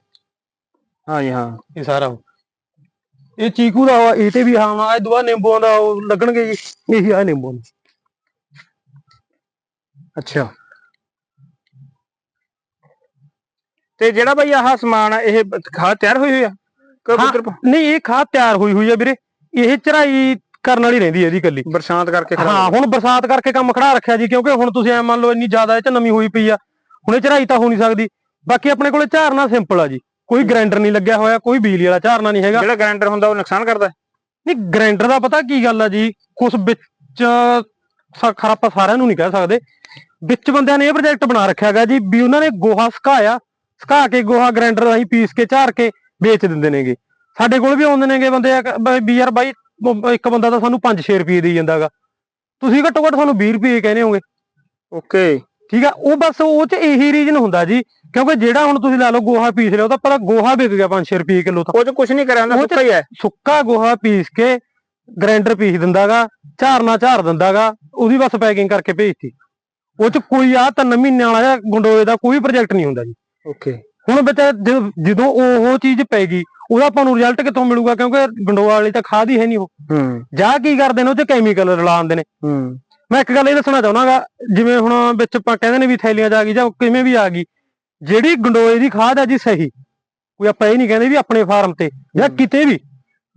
ਹਾਂ ਜੀ ਹਾਂ। ਇਹ ਸਾਰਾ। ਇਹ ਚੀਕੂ ਦਾ ਇਹ ਤੇ ਵੀ ਹਾਂ ਆਹ ਦੁਆ ਨਿੰਬੂਆਂ ਦਾ ਲੱਗਣਗੇ ਜੀ। ਇਹੀ ਆ ਨਿੰਬੂ ਅੱਛਾ। ਤੇ ਜਿਹੜਾ ਬਾਈ ਆਹ ਸਮਾਨ ਆ ਇਹ ਖਾਦ ਤਿਆਰ ਹੋਈ ਹੋਈ ਆ? ਕਬੂਤਰ ਨਹੀਂ ਇਹ ਖਾਦ ਤਿਆਰ ਹੋਈ ਹੋਈ ਆ ਵੀਰੇ। ਇਹ ਚੜਾਈ ਕਰਨ ਵਾਲੀ ਰਹਿੰਦੀ ਹੈ ਇਹਦੀ ਕੱਲੀ ਬਰਸਾਤ ਕਰਕੇ ਖਰਾਬ ਹਾਂ ਹੁਣ ਬਰਸਾਤ ਕਰਕੇ ਕੰਮ ਖੜਾ ਰੱਖਿਆ ਜੀ ਕਿਉਂਕਿ ਹੁਣ ਤੁਸੀਂ ਐ ਮੰਨ ਲਓ ਇੰਨੀ ਜ਼ਿਆਦਾ ਇਹ ਚ ਨਮੀ ਹੋਈ ਪਈ ਆ। ਹੁਣ ਇਹ ਚੜਾਈ ਤਾਂ ਹੋ ਨਹੀਂ ਸਕਦੀ। ਬਾਕੀ ਆਪਣੇ ਕੋਲੇ ਝਾਰਨਾ ਸਿੰਪਲ ਆ ਜੀ। ਕੋਈ ਗ੍ਰਾਈਂਡਰ ਨਹੀਂ ਲੱਗਿਆ ਹੋਇਆ ਕੋਈ ਬਿਜਲੀ ਵਾਲਾ ਝਾਰਨਾ ਨਹੀਂ ਹੈਗਾ। ਜਿਹੜਾ ਗ੍ਰਾਈਂਡਰ ਹੁੰਦਾ ਉਹ ਨੁਕਸਾਨ ਕਰਦਾ? ਹੈ? ਨਹੀਂ ਗ੍ਰਾਈਂਡਰ ਦਾ ਪਤਾ ਕੀ ਗੱਲ ਆ ਜੀ ਕੁਛ ਵਿੱਚ ਸ- ਖਰਾ ਆਪਾਂ ਸਾਰਿਆਂ ਨੂੰ ਨਹੀਂ ਕਹਿ ਸਕਦੇ। ਵਿੱਚ ਬੰਦਿਆਂ ਨੇ ਇਹ ਪ੍ਰੋਜੈਕਟ ਬਣਾ ਰੱਖਿਆ ਹੈਗਾ ਜੀ ਵੀ ਉਹਨਾਂ ਨੇ ਗੋਹਾ ਸੁਕਾਇਆ ਸੁਕਾ ਕੇ ਗੋਹਾ ਗ੍ਰਾਈਂਡਰ ਰਾਹੀਂ ਪੀਸ ਕੇ ਝਾਰ ਕੇ ਵੇਚ ਦਿੰਦੇ ਨੇਗੇ। ਸਾਡੇ ਕੋਲ ਵੀ ਆਉਂਦੇ ਨੇਗੇ ਬੰਦੇ ਵੀ ਯਾਰ ਬਾਈ ਇੱਕ ਬੰਦਾ ਤਾਂ ਸਾਨੂੰ 5-6 ਰੁਪਏ ਦੇਈ ਜਾਂਦਾਗਾ ਤੁਸੀਂ ਘੱਟੋ ਘੱਟ ਸਾਨੂੰ 20 ਰੁਪਏ ਕਹਿੰਦੇ ਹੋਗੇ। ਓਕੇ। ਠੀਕ ਆ ਉਹ ਬਸ ਉਹ ਚ ਇਹੀ ਰੀਜਨ ਹੁੰਦਾ ਜੀ ਕਿਉਂਕਿ ਜਿਹੜਾ ਹੁਣ ਤੁਸੀਂ ਲਾ ਲਓ ਗੋਹਾ ਪੀਸ ਲਿਆ ਉਹ ਤਾਂ ਪਤਾ ਗੋਹਾ ਵਿਕ ਗਿਆ 5-6 ਰੁਪਏ ਕਿਲੋ ਤਾਂ। ਉਹ ਚ ਕੁਝ ਨਹੀਂ ਕਰਿਆ ਹੁੰਦਾ ਸੁੱਕਾ ਹੀ ਹੈ। ਸੁੱਕਾ ਗੋਹਾ ਪੀਸ ਕੇ ਗ੍ਰਾਈਂਡਰ ਪੀਸ ਦਿੰਦਾਗਾ ਝਾਰਨਾ ਝਾਰ ਦਿੰਦਾਗਾ ਉਹਦੀ ਬਸ ਪੈਕਿੰਗ ਕਰਕੇ ਭੇਜਤੀ। ਉਹ ਚ ਕੋਈ ਆ ਤਿੰਨ ਮਹੀਨਿਆਂ ਵਾਲਾ ਗੰਡੋਏ ਦਾ ਕੋਈ ਪ੍ਰੋਜੈਕਟ ਨਹੀਂ ਹੁੰਦਾ ਜੀ। ਓਕੇ ਹੁਣ ਜ- ਜਦੋਂ ਉਹ ਚੀਜ਼ ਪੈਗੀ ਉਹਦਾ ਆਪਾਂ ਨੂੰ ਰਿਜ਼ਲਟ ਕਿੱਥੋਂ ਮਿਲੂਗਾ? ਕਿਉਂਕਿ ਗੰਡੋਆ ਵਾਲੀ ਤਾਂ ਖਾਦ ਹੀ ਹੈ ਨਹੀਂ ਉਹ। ਹੂੰ। ਜਾਂ ਕੀ ਕਰਦੇ ਨੇ ਉਹ ਚ ਕੈਮੀਕਲ ਰਲਾਉਂਦੇ ਨੇ। ਹੂੰ। ਮੈਂ ਇੱਕ ਗੱਲ ਇਹ ਦੱਸਣਾ ਚਾਹੁੰਦਾਗਾ ਜਿਵੇਂ ਹੁਣ ਵਿੱਚ ਆਪਾਂ ਕਹਿੰਦੇ ਨੇ ਵੀ ਥੈਲੀਆਂ 'ਚ ਆ ਗਈ ਜਾਂ ਕਿਵੇਂ ਵੀ ਆ ਗਈ ਜਿਹੜੀ ਗੰਡੋਏ ਦੀ ਖਾਦ ਆ ਜੀ ਸਹੀ ਕੋਈ ਆਪਾਂ ਇਹ ਨਹੀਂ ਕਹਿੰਦੇ ਵੀ ਆਪਣੇ ਫਾਰਮ ਤੇ ਜਾਂ ਹਮ। ਕਿਤੇ ਵੀ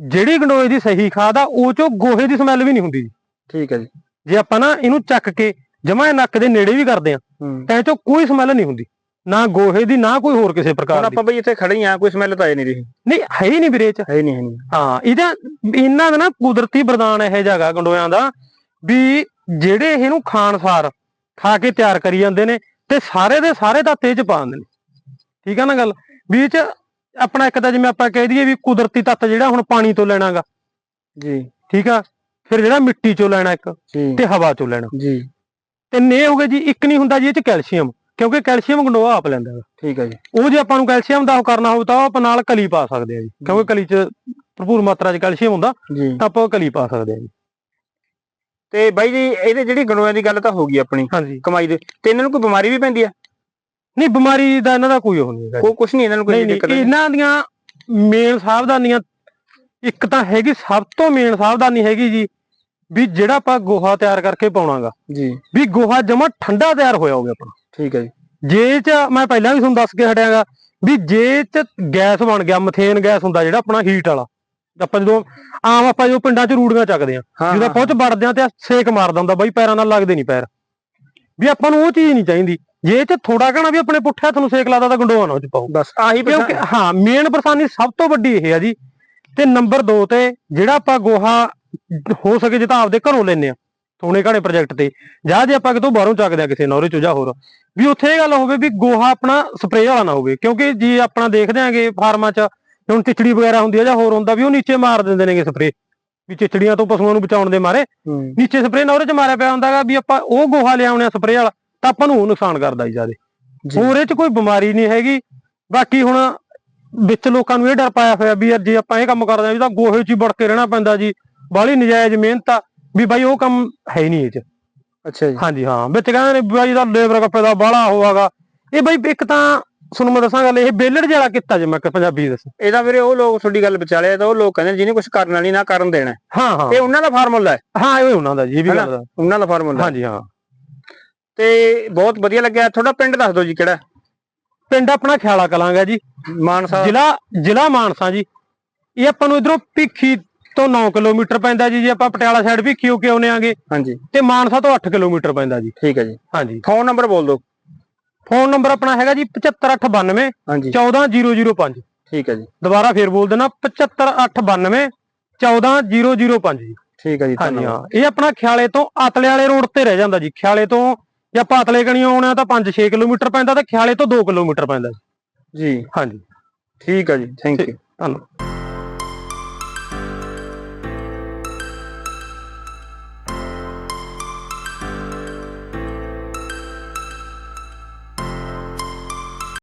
ਜਿਹੜੀ ਗੰਡੋਏ ਦੀ ਸਹੀ ਖਾਦ ਆ ਉਹ ਚੋਂ ਗੋਹੇ ਦੀ ਸਮੈਲ ਵੀ ਨਹੀਂ ਹੁੰਦੀ। ਜੀ। ਠੀਕ ਹੈ ਜੀ। ਜੇ ਆਪਾਂ ਨਾ ਇਹਨੂੰ ਚੱਕ ਕੇ ਜਮਾ ਨੱਕ ਦੇ ਨੇੜੇ ਵੀ ਕਰਦੇ ਆ ਹੂੰ। ਤਾਂ ਇਹ ਚੋਂ ਕੋਈ ਸਮੈਲ ਨਹੀਂ ਹੁੰਦੀ। ਨਾ ਗੋਹੇ ਦੀ ਨਾ ਕੋਈ ਹੋਰ ਕਿਸੇ ਹੁਣ ਪ੍ਰਕਾਰ ਦੀ। ਆਪਾਂ ਬਈ ਇੱਥੇ ਖੜੇ ਹੀ ਆ ਕੋਈ ਸਮੈਲ ਤਾਂ ਆਈ ਨਹੀਂ ਰਹੀ। ਨਹੀਂ ਹੈ ਹੀ ਨਹੀਂ ਵੀਰੇ ਇਹ ਚ। ਹੈ ਹੀ ਨਹੀਂ ਹੈ ਨਹੀਂ। ਹਾਂ ਇਹਦਾ ਇਹਨਾਂ ਦਾ ਨਾ ਕੁਦਰਤੀ ਵਰਦਾਨ ਇਹ ਜਗਾ ਗੰਡੋਇਆਂ ਦਾ ਵੀ ਜਿਹੜੇ ਇਹਨੂੰ ਖਾਣ ਸਾਰ ਖਾ ਕੇ ਤਿਆਰ ਕਰੀ ਜਾਂਦੇ ਨੇ ਤੇ ਸਾਰੇ ਦੇ ਸਾਰੇ ਤਾਂ ਤੇਜ ਪਾ ਦਿੰਦੇ ਨੇ। ਠੀਕ ਆ ਨਾ ਗੱਲ? ਵੀ ਇਹ ਚ ਆਪਣਾ ਇੱਕ ਤਾਂ ਜਿਵੇਂ ਆਪਾਂ ਕਹਿ ਦਈਏ ਵੀ ਕੁਦਰਤੀ ਤੱਤ ਜਿਹੜਾ ਹੁਣ ਪਾਣੀ ਤੋਂ ਲੈਣਾਗਾ ਜੀ। ਠੀਕ ਆ? ਫਿਰ ਜਿਹੜਾ ਮਿੱਟੀ ਚੋਂ ਲੈਣਾ ਇੱਕ ਜੀ। ਤੇ ਹਵਾ ਚੋਂ ਲੈਣਾ। ਜੀ। ਤਿੰਨ ਇਹ ਹੋ ਗਏ ਜੀ ਇੱਕ ਨਹੀਂ ਹੁੰਦਾ ਜੀ ਇਹ ਚ ਕੈਲਸ਼ੀਅਮ। ਕਿਉਂਕਿ ਕੈਲਸ਼ੀਅਮ ਗੰਡੋਆ ਆਪ ਲੈਂਦਾ ਗਾ। ਠੀਕ ਹੈ ਜੀ। ਉਹ ਜੇ ਆਪਾਂ ਨੂੰ ਕੈਲਸ਼ੀਅਮ ਦਾ ਉਹ ਕਰਨਾ ਹੋਵੇ ਤਾਂ ਉਹ ਆਪਾਂ ਨਾਲ ਕਲੀ ਪਾ ਸਕਦੇ ਆ ਜੀ। ਕਿਉਂਕਿ ਕਲੀ ਚ ਭਰਪੂਰ ਮਾਤਰਾ 'ਚ ਕੈਲਸ਼ੀਅਮ ਹੁੰਦਾ ਤਾਂ ਆਪਾਂ ਉਹ ਕਲੀ ਪਾ ਸਕਦੇ ਆ ਜੀ। ਤੇ ਬਾਈ ਜੀ ਇਹਦੇ ਜਿਹੜੀ ਗੰਡੋਆਂ ਦੀ ਗੱਲ ਤਾਂ ਹੋ ਗਈ ਆਪਣੀ ਕਮਾਈ ਦੇ। ਤੇ ਇਹਨਾਂ ਨੂੰ ਕੋਈ ਬਿਮਾਰੀ ਵੀ ਪੈਂਦੀ ਆ? ਨਹੀਂ ਬਿਮਾਰੀ ਦਾ ਇਹਨਾਂ ਦਾ ਕੋਈ ਉਹ ਨਹੀਂ ਹੈਗਾ। ਕੋਈ ਕੁਝ ਨਹੀਂ ਇਹਨਾਂ ਨੂੰ ਕੋਈ ਨਹੀਂ ਨਹੀਂ ਦਿੱਕਤ ਇਹਨਾਂ ਦੀਆਂ ਮੇਨ ਸਾਵਧਾਨੀਆਂ ਇੱਕ ਤਾਂ ਹੈਗੀ ਸਭ ਤੋਂ ਮੇਨ ਸਾਵਧਾਨੀ ਹੈਗੀ ਜੀ ਵੀ ਜਿਹੜਾ ਆਪਾਂ ਗੋਹਾ ਤਿਆਰ ਕਰਕੇ ਪਾਉਣਾਗਾ ਜੀ। ਵੀ ਗੋਹਾ ਜਮਾ ਠੰਡਾ ਤਿਆਰ ਹੋਇਆ ਹੋਵੇ ਆਪਣਾ। ਠੀਕ ਹੈ ਜੀ। ਜੇ ਚ ਮੈਂ ਪਹਿਲਾਂ ਵੀ ਤੁਹਾਨੂੰ ਦੱਸ ਕੇ ਹਟਿਆਗਾ ਵੀ ਜੇ ਚ ਗੈਸ ਬਣ ਗਿਆ ਮਥੇਨ ਗੈਸ ਹੁੰਦਾ ਜਿਹੜਾ ਆਪਣਾ ਹੀਟ ਵਾਲਾ ਆਪਾਂ ਜਦੋਂ ਆਮ ਆਪਾਂ ਜੋ ਪਿੰਡਾਂ ਚ ਰੂੜੀਆਂ ਚੱਕਦੇ ਆ ਜਦੋਂ ਆਪਾਂ ਉਹ ਚ ਵੜਦੇ ਆ ਤੇ ਸੇਕ ਮਾਰਦਾ ਹੁੰਦਾ ਬਾਈ ਪੈਰਾਂ ਨਾਲ ਲੱਗਦੇ ਨਹੀਂ ਪੈਰ। ਵੀ ਆਪਾਂ ਨੂੰ ਉਹ ਚੀਜ਼ ਨਹੀਂ ਚਾਹੀਦੀ। ਜੇ ਚ ਥੋੜਾ ਘਣਾ ਵੀ ਆਪਣੇ ਪੁੱਠੇ ਹੱਥ ਨੂੰ ਸੇਕ ਲਾਦਾ ਤਾਂ ਗੰਡੋਆ ਨਾ ਉਹ ਚ ਪਾਓ। ਬਸ ਆਹੀ ਹਾਂ ਮੇਨ ਪਰੇਸ਼ਾਨੀ ਸਭ ਤੋਂ ਵੱਡੀ ਇਹ ਆ ਜੀ। ਤੇ ਨੰਬਰ 2 ਤੇ ਜਿਹੜਾ ਆਪਾਂ ਗੋਹਾ ਹੋ ਸਕੇ ਜੇ ਤਾਂ ਆਪਦੇ ਘਰੋਂ ਲੈਨੇ ਆ ਥੋਣੇ ਘਾਣੇ ਪ੍ਰੋਜੈਕਟ ਤੇ। ਜਾਂ ਜੇ ਆਪਾਂ ਕਿਤੋਂ ਬਾਹਰੋਂ ਚੱਕਦੇ ਆ ਕਿਸੇ ਨੌਰੇ ਚੋਂ ਜਾਂ ਹੋਰ ਵੀ ਉੱਥੇ ਇਹ ਗੱਲ ਹੋਵੇ ਵੀ ਗੋਹਾ ਆਪਣਾ ਸਪਰੇਅ ਵਾਲਾ ਨਾ ਹੋਵੇ। ਕਿਉਂਕਿ ਜੇ ਆਪਣਾ ਦੇਖਦੇ ਆਂਗੇ ਫਾਰਮਾਂ 'ਚ ਹੁਣ ਚਿਚੜੀ ਵਗੈਰਾ ਹੁੰਦੀ ਆ ਜਾਂ ਹੋਰ ਹੁੰਦਾ ਵੀ ਉਹ ਨੀਚੇ ਮਾਰ ਦਿੰਦੇ ਨੇਗੇ ਸਪਰੇਅ ਵੀ ਚਿਚੜੀਆਂ ਤੋਂ ਪਸ਼ੂਆਂ ਨੂੰ ਬਚਾਉਣ ਦੇ ਮਾਰੇ। ਹੂੰ, ਨੀਚੇ ਸਪਰੇਅ ਨੌਰੇ 'ਚ ਮਾਰਿਆ ਪਿਆ ਹੁੰਦਾਗਾ ਵੀ ਆਪਾਂ ਉਹ ਗੋਹਾ ਲਿਆਉਣੇ ਆ ਸਪਰੇਅ ਵਾਲਾ ਤਾਂ ਆਪਾਂ ਨੂੰ ਉਹ ਨੁਕਸਾਨ ਕਰਦਾ ਜੀ ਜ਼ਿਆਦੇ। ਹੋਰ ਇਹ ਚ ਕੋਈ ਬਿਮਾਰੀ ਨਹੀਂ ਹੈਗੀ। ਬਾਕੀ ਹੁਣ ਵਿੱਚ ਲੋਕਾਂ ਨੂੰ ਇਹ ਡਰ ਪਾਇਆ ਹੋਇਆ ਵੀ ਯਾਰ ਜੇ ਆਪਾਂ ਇਹ ਕੰਮ ਕਰਦੇ ਆ ਵੀ ਤਾਂ ਗੋਹੇ 'ਚ ਹੀ ਵੜ ਕੇ ਰਹਿਣਾ ਪੈਂਦਾ ਜੀ। ਬਾਹਲੀ ਨਜਾਇਜ਼ ਮਿਹਨਤ ਆ ਵੀ ਬਾਈ ਉਹ ਕੰਮ ਹੈ ਨਹੀਂ ਇਹ ਚ। ਅੱਛਾ ਜੀ। ਹਾਂਜੀ ਹਾਂ। ਵਿੱਚ ਕਹਿੰਦੇ ਨੇ ਬਾਈ ਦਾ ਲੇਬਰ ਕੱਪੇ ਦਾ ਬਾਹਲਾ ਹੋਵਾਗਾ ਇਹ ਬਾਈ ਇੱਕ ਤਾਂ ਤੁਹਾਨੂੰ ਮੈਂ ਦੱਸਾਂ ਗੱਲ ਇਹ ਬੇਲੜ ਜਿਹੜਾ ਕੀਤਾ ਜੇ ਮੈਂ ਕਿ ਪੰਜਾਬੀ ਦੱਸ। ਇਹਦਾ ਵੀਰੇ ਉਹ ਲੋਕ ਤੁਹਾਡੀ ਗੱਲ ਵਿਚਾਲੇ ਤਾਂ ਉਹ ਲੋਕ ਕਹਿੰਦੇ ਜਿਹਨੇ ਕੁਝ ਕਰਨਾ ਨਹੀਂ ਨਾ ਕਰਨ ਦੇਣਾ। ਹਾਂ ਹਾਂ। ਇਹ ਉਹਨਾਂ ਦਾ ਫਾਰਮੂਲਾ ਹੈ। ਹਾਂ ਇਹ ਉਹਨਾਂ ਦਾ ਜੀ ਵੀ? ਗੱਲ ਦਾ। ਉਹਨਾਂ ਦਾ ਫਾਰਮੂਲਾ ਹਾਂਜੀ ਹਾਂ। ਤੇ ਬਹੁਤ ਵਧੀਆ ਲੱਗਿਆ। ਤੁਹਾਡਾ ਪਿੰਡ ਦੱਸ ਦਿਓ ਜੀ ਕਿਹੜਾ? ਪਿੰਡ ਆਪਣਾ ਖਿਆਲਾ ਕਲਾਂਗਾ ਜੀ। ਮਾਨਸਾ। ਜ਼ਿਲ੍ਹਾ ਜ਼ਿਲ੍ਹਾ ਮਾਨਸਾ ਜੀ। ਇਹ ਆਪਾਂ ਨੂੰ ਇਧਰੋਂ ਭਿੱਖੀ ਤੋਂ 9 ਕਿਲੋਮੀਟਰ ਪੈਂਦਾ ਜੀ ਜੇ ਆਪਾਂ ਪਟਿਆਲਾ ਸਾਈਡ ਭਿੱਖੀ ਹੋ ਕੇ ਆਉਨੇ ਆਂਗੇ। ਹਾਂਜੀ। ਤੇ ਮਾਨਸਾ ਤੋਂ 8 ਕਿਲੋਮੀਟਰ ਪੈਂਦਾ ਜੀ। ਠੀਕ ਹੈ ਜੀ। ਹਾਂਜੀ। ਫੋਨ ਨੰਬਰ ਬੋਲ ਦਿਓ। ਫੋਨ ਨੰਬਰ ਆਪਣਾ ਹੈਗਾ ਜੀ 75892 ਹਾਂਜੀ। 14005 ਠੀਕ ਹੈ ਜੀ। ਦੁਬਾਰਾ ਫੇਰ ਬੋਲ ਦੇਣਾ 75892 14005 ਜੀ। ਠੀਕ ਹੈ ਜੀ ਹਾਂਜੀ ਹਾਂ। ਇਹ ਆਪਣਾ ਖਿਆਲੇ ਤੋਂ ਆਤਲੇ ਵਾਲੇ ਰੋਡ ਤੇ ਰਹਿ ਜਾਂਦਾ ਜੀ। ਖਿਆਲੇ ਤੋਂ ਜੇ ਆਪਾਂ ਆਤਲੇ ਕਣੀਓ ਆਉਣਾ ਤਾਂ 5-6 ਕਿਲੋਮੀਟਰ ਪੈਂਦਾ ਤੇ ਖਿਆਲੇ ਤੋਂ 2 ਕਿਲੋਮੀਟਰ ਪੈਂਦਾ ਜੀ। ਜੀ। ਹਾਂਜੀ। ਠੀਕ ਹੈ ਜੀ ਥੈਂਕ ਯੂ ਧੰਨਵਾਦ।